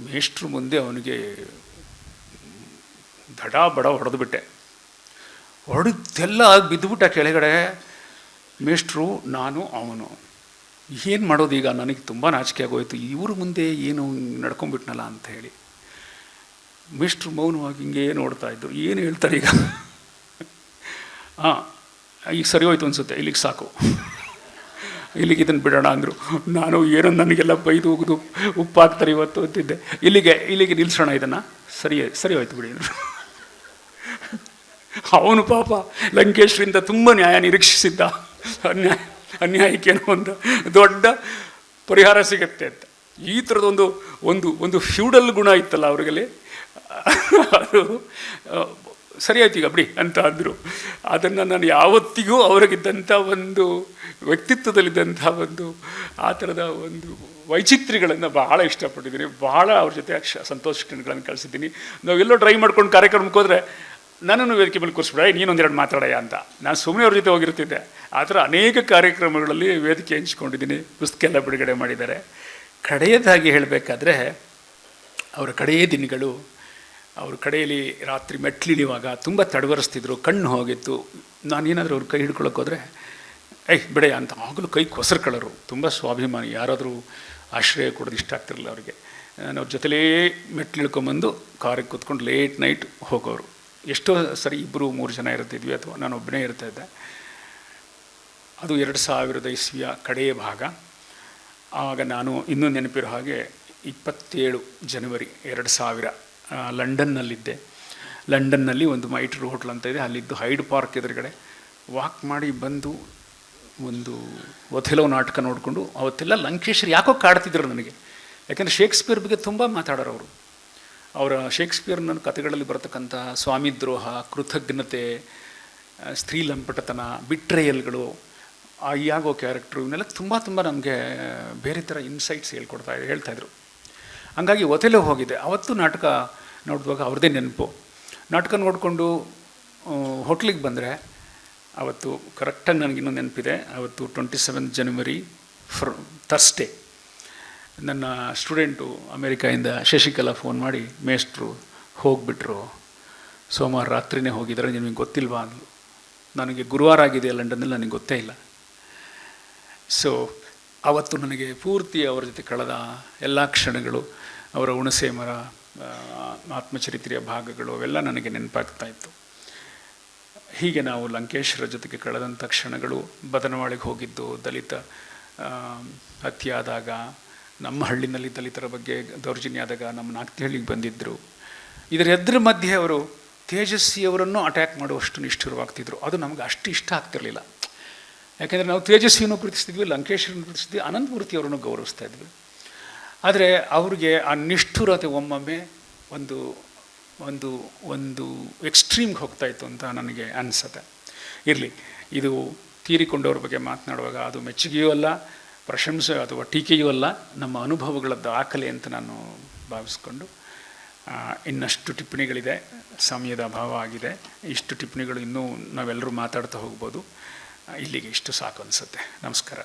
ಮೇಷ್ಟ್ರು ಮುಂದೆ ಅವನಿಗೆ ದಡ ಬಡ ಹೊಡೆದುಬಿಟ್ಟೆ ಹೊಡೆದೆಲ್ಲ ಬಿದ್ದುಬಿಟ್ಟ ಕೆಳಗಡೆ ಮೇಷ್ಟ್ರು, ನಾನು, ಅವನು. ಏನು ಮಾಡೋದು ಈಗ? ನನಗೆ ತುಂಬ ನಾಚಿಕೆ ಆಗೋಯ್ತು. ಇವ್ರ ಮುಂದೆ ಏನು ನಡ್ಕೊಂಡ್ಬಿಟ್ನಲ್ಲ ಅಂತ ಹೇಳಿ. ಮೇಷ್ಟ್ರು ಮೌನವಾಗಿ ಹಿಂಗೆ ನೋಡ್ತಾ ಇದ್ದರು ಏನು ಹೇಳ್ತಾರೆ ಈಗ? ಹಾಂ ಈಗ ಸರಿ ಹೋಯ್ತು ಅನಿಸುತ್ತೆ, ಇಲ್ಲಿಗೆ ಸಾಕು. ಇಲ್ಲಿಗೆ ಇದನ್ನು ಬಿಡೋಣ ಅಂದರು. ನಾನು ಏನೋ ನನಗೆಲ್ಲ ಬೈದು ಹೋಗುದು ಉಪ್ಪು ಹಾಕ್ತಾರೆ ಇವತ್ತು ಅಂತಿದ್ದೆ. ಇಲ್ಲಿಗೆ ಇಲ್ಲಿಗೆ ನಿಲ್ಸೋಣ ಇದನ್ನು. ಸರಿ ಸರಿ ಹೋಯ್ತು ಬಿಡಿ ಅಂದರು. ಅವನು ಪಾಪ ಲಂಕೇಶ್ರಿಂದ ತುಂಬ ನ್ಯಾಯ ನಿರೀಕ್ಷಿಸಿದ್ದ. ಅನ್ಯಾಯ ಅನ್ಯಾಯಕ್ಕೇನೋ ಒಂದು ದೊಡ್ಡ ಪರಿಹಾರ ಸಿಗುತ್ತೆ ಅಂತ. ಈ ಥರದೊಂದು ಒಂದು ಒಂದು ಫ್ಯೂಡಲ್ ಗುಣ ಇತ್ತಲ್ಲ ಅವ್ರಿಗಲ್ಲಿ. ಅದು ಆ, ಸರಿ ಆಯ್ತು ಈಗ ಬಿಡಿ ಅಂತ ಅಂದರು. ಅದನ್ನು ನಾನು ಯಾವತ್ತಿಗೂ ಅವರಿಗಿದ್ದಂಥ ಒಂದು ವ್ಯಕ್ತಿತ್ವದಲ್ಲಿದ್ದಂಥ ಒಂದು ಆ ಥರದ ಒಂದು ವೈಚಿತ್ರ್ಯಗಳನ್ನು ಬಹಳ ಇಷ್ಟಪಟ್ಟಿದ್ದೀನಿ. ಬಹಳ ಅವ್ರ ಜೊತೆ ಸಂತೋಷ ಕ್ಷಣಗಳನ್ನು ಕಳಿಸಿದ್ದೀನಿ. ನಾವೆಲ್ಲೋ ಡ್ರೈವ್ ಮಾಡ್ಕೊಂಡು ಕಾರ್ಯಕ್ರಮಕ್ಕೆ ಹೋದರೆ ನನ್ನನ್ನು ವೇದಿಕೆ ಮೇಲೆ ಕೂರಿಸ್ಬಿಡ ನೀನೊಂದೆರಡು ಮಾತಾಡಯ್ಯ ಅಂತ. ನಾನು ಸುಮ್ಮನೆ ಅವ್ರ ಜೊತೆ ಹೋಗಿರ್ತಿದ್ದೆ. ಆ ಥರ ಅನೇಕ ಕಾರ್ಯಕ್ರಮಗಳಲ್ಲಿ ವೇದಿಕೆ ಹಂಚಿಕೊಂಡಿದ್ದೀನಿ. ಪುಸ್ತಕ ಎಲ್ಲ ಬಿಡುಗಡೆ ಮಾಡಿದ್ದಾರೆ. ಕಡೆಯದಾಗಿ ಹೇಳಬೇಕಾದ್ರೆ ಅವರ ಕಡೆಯ ದಿನಗಳು ಅವ್ರ ಕಡೆಯಲ್ಲಿ ರಾತ್ರಿ ಮೆಟ್ಲಿಳಿಯುವಾಗ ತುಂಬ ತಡವರಿಸ್ತಿದ್ರು, ಕಣ್ಣು ಹೋಗಿತ್ತು. ನಾನೇನಾದರೂ ಅವ್ರು ಕೈ ಹಿಡ್ಕೊಳಕ್ಕೆ ಹೋದರೆ ಐ ಬಿಡೆಯ ಅಂತ ಆಗಲೂ ಕೈ ಕೊಸರ್ಕೊಳ್ಳೋರು. ತುಂಬ ಸ್ವಾಭಿಮಾನಿ. ಯಾರಾದರೂ ಆಶ್ರಯ ಕೊಡೋದು ಇಷ್ಟ ಆಗ್ತಿರಲಿಲ್ಲ ಅವರಿಗೆ. ನಾನು ಅವ್ರ ಜೊತೆಲೇ ಮೆಟ್ಲಿಳ್ಕೊಂಬಂದು ಕಾರಿಗೆ ಕೂತ್ಕೊಂಡು ಲೇಟ್ ನೈಟ್ ಹೋಗೋರು. ಎಷ್ಟೋ ಸರಿ ಇಬ್ಬರು ಮೂರು ಜನ ಇರ್ತಿದ್ವಿ ಅಥವಾ ನಾನು ಒಬ್ಬನೇ ಇರ್ತಾ ಇದ್ದೆ. ಅದು ಎರಡು ಸಾವಿರದ ಇಸ್ವಿಯ ಕಡೆಯ ಭಾಗ. ಆಗ ನಾನು ಇನ್ನೂ ನೆನಪಿರೋ ಹಾಗೆ ಇಪ್ಪತ್ತೇಳು ಜನವರಿ ಎರಡು ಸಾವಿರ ಲಂಡನ್ನಲ್ಲಿದ್ದೆ. ಲಂಡನ್ನಲ್ಲಿ ಒಂದು ಮೈಟ್ರ್ ಹೋಟ್ಲ್ ಅಂತ ಇದೆ. ಅಲ್ಲಿದ್ದು ಹೈಡ್ ಪಾರ್ಕ್ ಎದುರುಗಡೆ. ವಾಕ್ ಮಾಡಿ ಬಂದು ಒಂದು ಒಥೆಲೋ ನಾಟಕ ನೋಡಿಕೊಂಡು ಅವತ್ತೆಲ್ಲ ಲಂಕೇಶ್ವರ್ ಯಾಕೋ ಕಾಡ್ತಿದ್ರು ನನಗೆ. ಯಾಕಂದರೆ ಶೇಕ್ಸ್ಪಿಯರ್ ಬಗ್ಗೆ ತುಂಬ ಮಾತಾಡೋರು ಅವರು. ಅವರ ಶೇಕ್ಸ್ಪಿಯರ್ನ ಕಥೆಗಳಲ್ಲಿ ಬರತಕ್ಕಂಥ ಸ್ವಾಮಿದ್ರೋಹ, ಕೃತಜ್ಞತೆ ಸ್ತ್ರೀ ಲಂಪಟತನ ಬಿಟ್ರೇಯಲ್ಗಳು ಆ ಯಾಗೋ ಕ್ಯಾರೆಕ್ಟ್ರು ಇವನ್ನೆಲ್ಲ ತುಂಬ ತುಂಬ ನಮಗೆ ಬೇರೆ ಥರ ಇನ್ಸೈಟ್ಸ್ ಹೇಳ್ಕೊಡ್ತಾ ಹೇಳ್ತಾಯಿದ್ರು ಹಂಗಾಗಿ ಒತೆಲೆ ಹೋಗಿದೆ. ಅವತ್ತು ನಾಟಕ ನೋಡಿದಾಗ ಅವ್ರದ್ದೇ ನೆನಪು. ನಾಟಕ ನೋಡಿಕೊಂಡು ಹೋಟ್ಲಿಗೆ ಬಂದರೆ ಅವತ್ತು ಕರೆಕ್ಟಾಗಿ ನನಗಿನ್ನೂ ನೆನಪಿದೆ. ಅವತ್ತು ಟ್ವೆಂಟಿ ಸೆವೆಂತ್ ಜನವರಿ ಫ್ರ ಥರ್ಸ್ಡೇ ನನ್ನ ಸ್ಟೂಡೆಂಟು ಅಮೇರಿಕಾಯಿಂದ ಶಶಿಕಲಾ ಫೋನ್ ಮಾಡಿ ಮೇಸ್ಟ್ರು ಹೋಗಿಬಿಟ್ರು. ಸೋಮವಾರ ರಾತ್ರಿನೇ ಹೋಗಿದ್ದಾರೆ ನಿಮಗೆ ಗೊತ್ತಿಲ್ವಾ? ಅಂದ್ಲು. ನನಗೆ ಗುರುವಾರ ಆಗಿದೆ ಲಂಡನ್ನಲ್ಲಿ ನನಗೆ ಗೊತ್ತೇ ಇಲ್ಲ. ಸೊ ಅವತ್ತು ನನಗೆ ಪೂರ್ತಿ ಅವರ ಜೊತೆ ಕಳೆದ ಎಲ್ಲ ಕ್ಷಣಗಳು ಅವರ ಹುಣಸೆ ಮರ ಆತ್ಮಚರಿತ್ರೆಯ ಭಾಗಗಳು ಅವೆಲ್ಲ ನನಗೆ ನೆನಪಾಗ್ತಾ ಇತ್ತು. ಹೀಗೆ ನಾವು ಲಂಕೇಶ್ವರ ಜೊತೆಗೆ ಕಳೆದಂಥ ಕ್ಷಣಗಳು ಬದನವಾಳಿಗೆ ಹೋಗಿದ್ದು, ದಲಿತ ಹತ್ಯೆಯಾದಾಗ, ನಮ್ಮ ಹಳ್ಳಿನಲ್ಲಿ ದಲಿತರ ಬಗ್ಗೆ ದೌರ್ಜನ್ಯ ಆದಾಗ ನಮ್ಮ ನಾಗ್ತಿಹಳ್ಳಿಗೆ ಬಂದಿದ್ದರು ಇದರ ಎದ್ರ ಮಧ್ಯೆ ಅವರು ತೇಜಸ್ವಿಯವರನ್ನು ಅಟ್ಯಾಕ್ ಮಾಡುವಷ್ಟು ನಿಷ್ಠುರವಾಗ್ತಿದ್ರು. ಅದು ನಮಗೆ ಅಷ್ಟು ಇಷ್ಟ ಆಗ್ತಿರಲಿಲ್ಲ. ಯಾಕೆಂದರೆ ನಾವು ತೇಜಸ್ವಿಯನ್ನು ಪ್ರೀತಿಸ್ತಿದ್ವಿ ಲಂಕೇಶ್ವರನ್ನು ಪ್ರೀತಿಸ್ತಿದ್ವಿ ಅನಂತಮೂರ್ತಿಯವರನ್ನು ಗೌರವಿಸ್ತಾ ಇದ್ವಿ. ಆದರೆ ಅವ್ರಿಗೆ ಆ ನಿಷ್ಠುರತೆ ಒಮ್ಮೊಮ್ಮೆ ಒಂದು ಒಂದು ಒಂದು ಎಕ್ಸ್ಟ್ರೀಮ್ಗೆ ಹೋಗ್ತಾ ಇತ್ತು ಅಂತ ನನಗೆ ಅನಿಸುತ್ತೆ. ಇರಲಿ, ಇದು ತೀರಿಕೊಂಡವ್ರ ಬಗ್ಗೆ ಮಾತನಾಡುವಾಗ ಅದು ಮೆಚ್ಚುಗೆಯೂ ಅಲ್ಲ, ಪ್ರಶಂಸೆ ಅಥವಾ ಟೀಕೆಯೂ ಅಲ್ಲ, ನಮ್ಮ ಅನುಭವಗಳ ದಾಖಲೆ ಅಂತ ನಾನು ಭಾವಿಸ್ಕೊಂಡು ಇನ್ನಷ್ಟು ಟಿಪ್ಪಣಿಗಳಿದೆ, ಸಮಯದ ಅಭಾವ ಆಗಿದೆ, ಇಷ್ಟು ಟಿಪ್ಪಣಿಗಳು ಇನ್ನೂ ನಾವೆಲ್ಲರೂ ಮಾತಾಡ್ತಾ ಹೋಗ್ಬೋದು, ಇಲ್ಲಿಗೆ ಇಷ್ಟು ಸಾಕು ಅನಿಸುತ್ತೆ. ನಮಸ್ಕಾರ.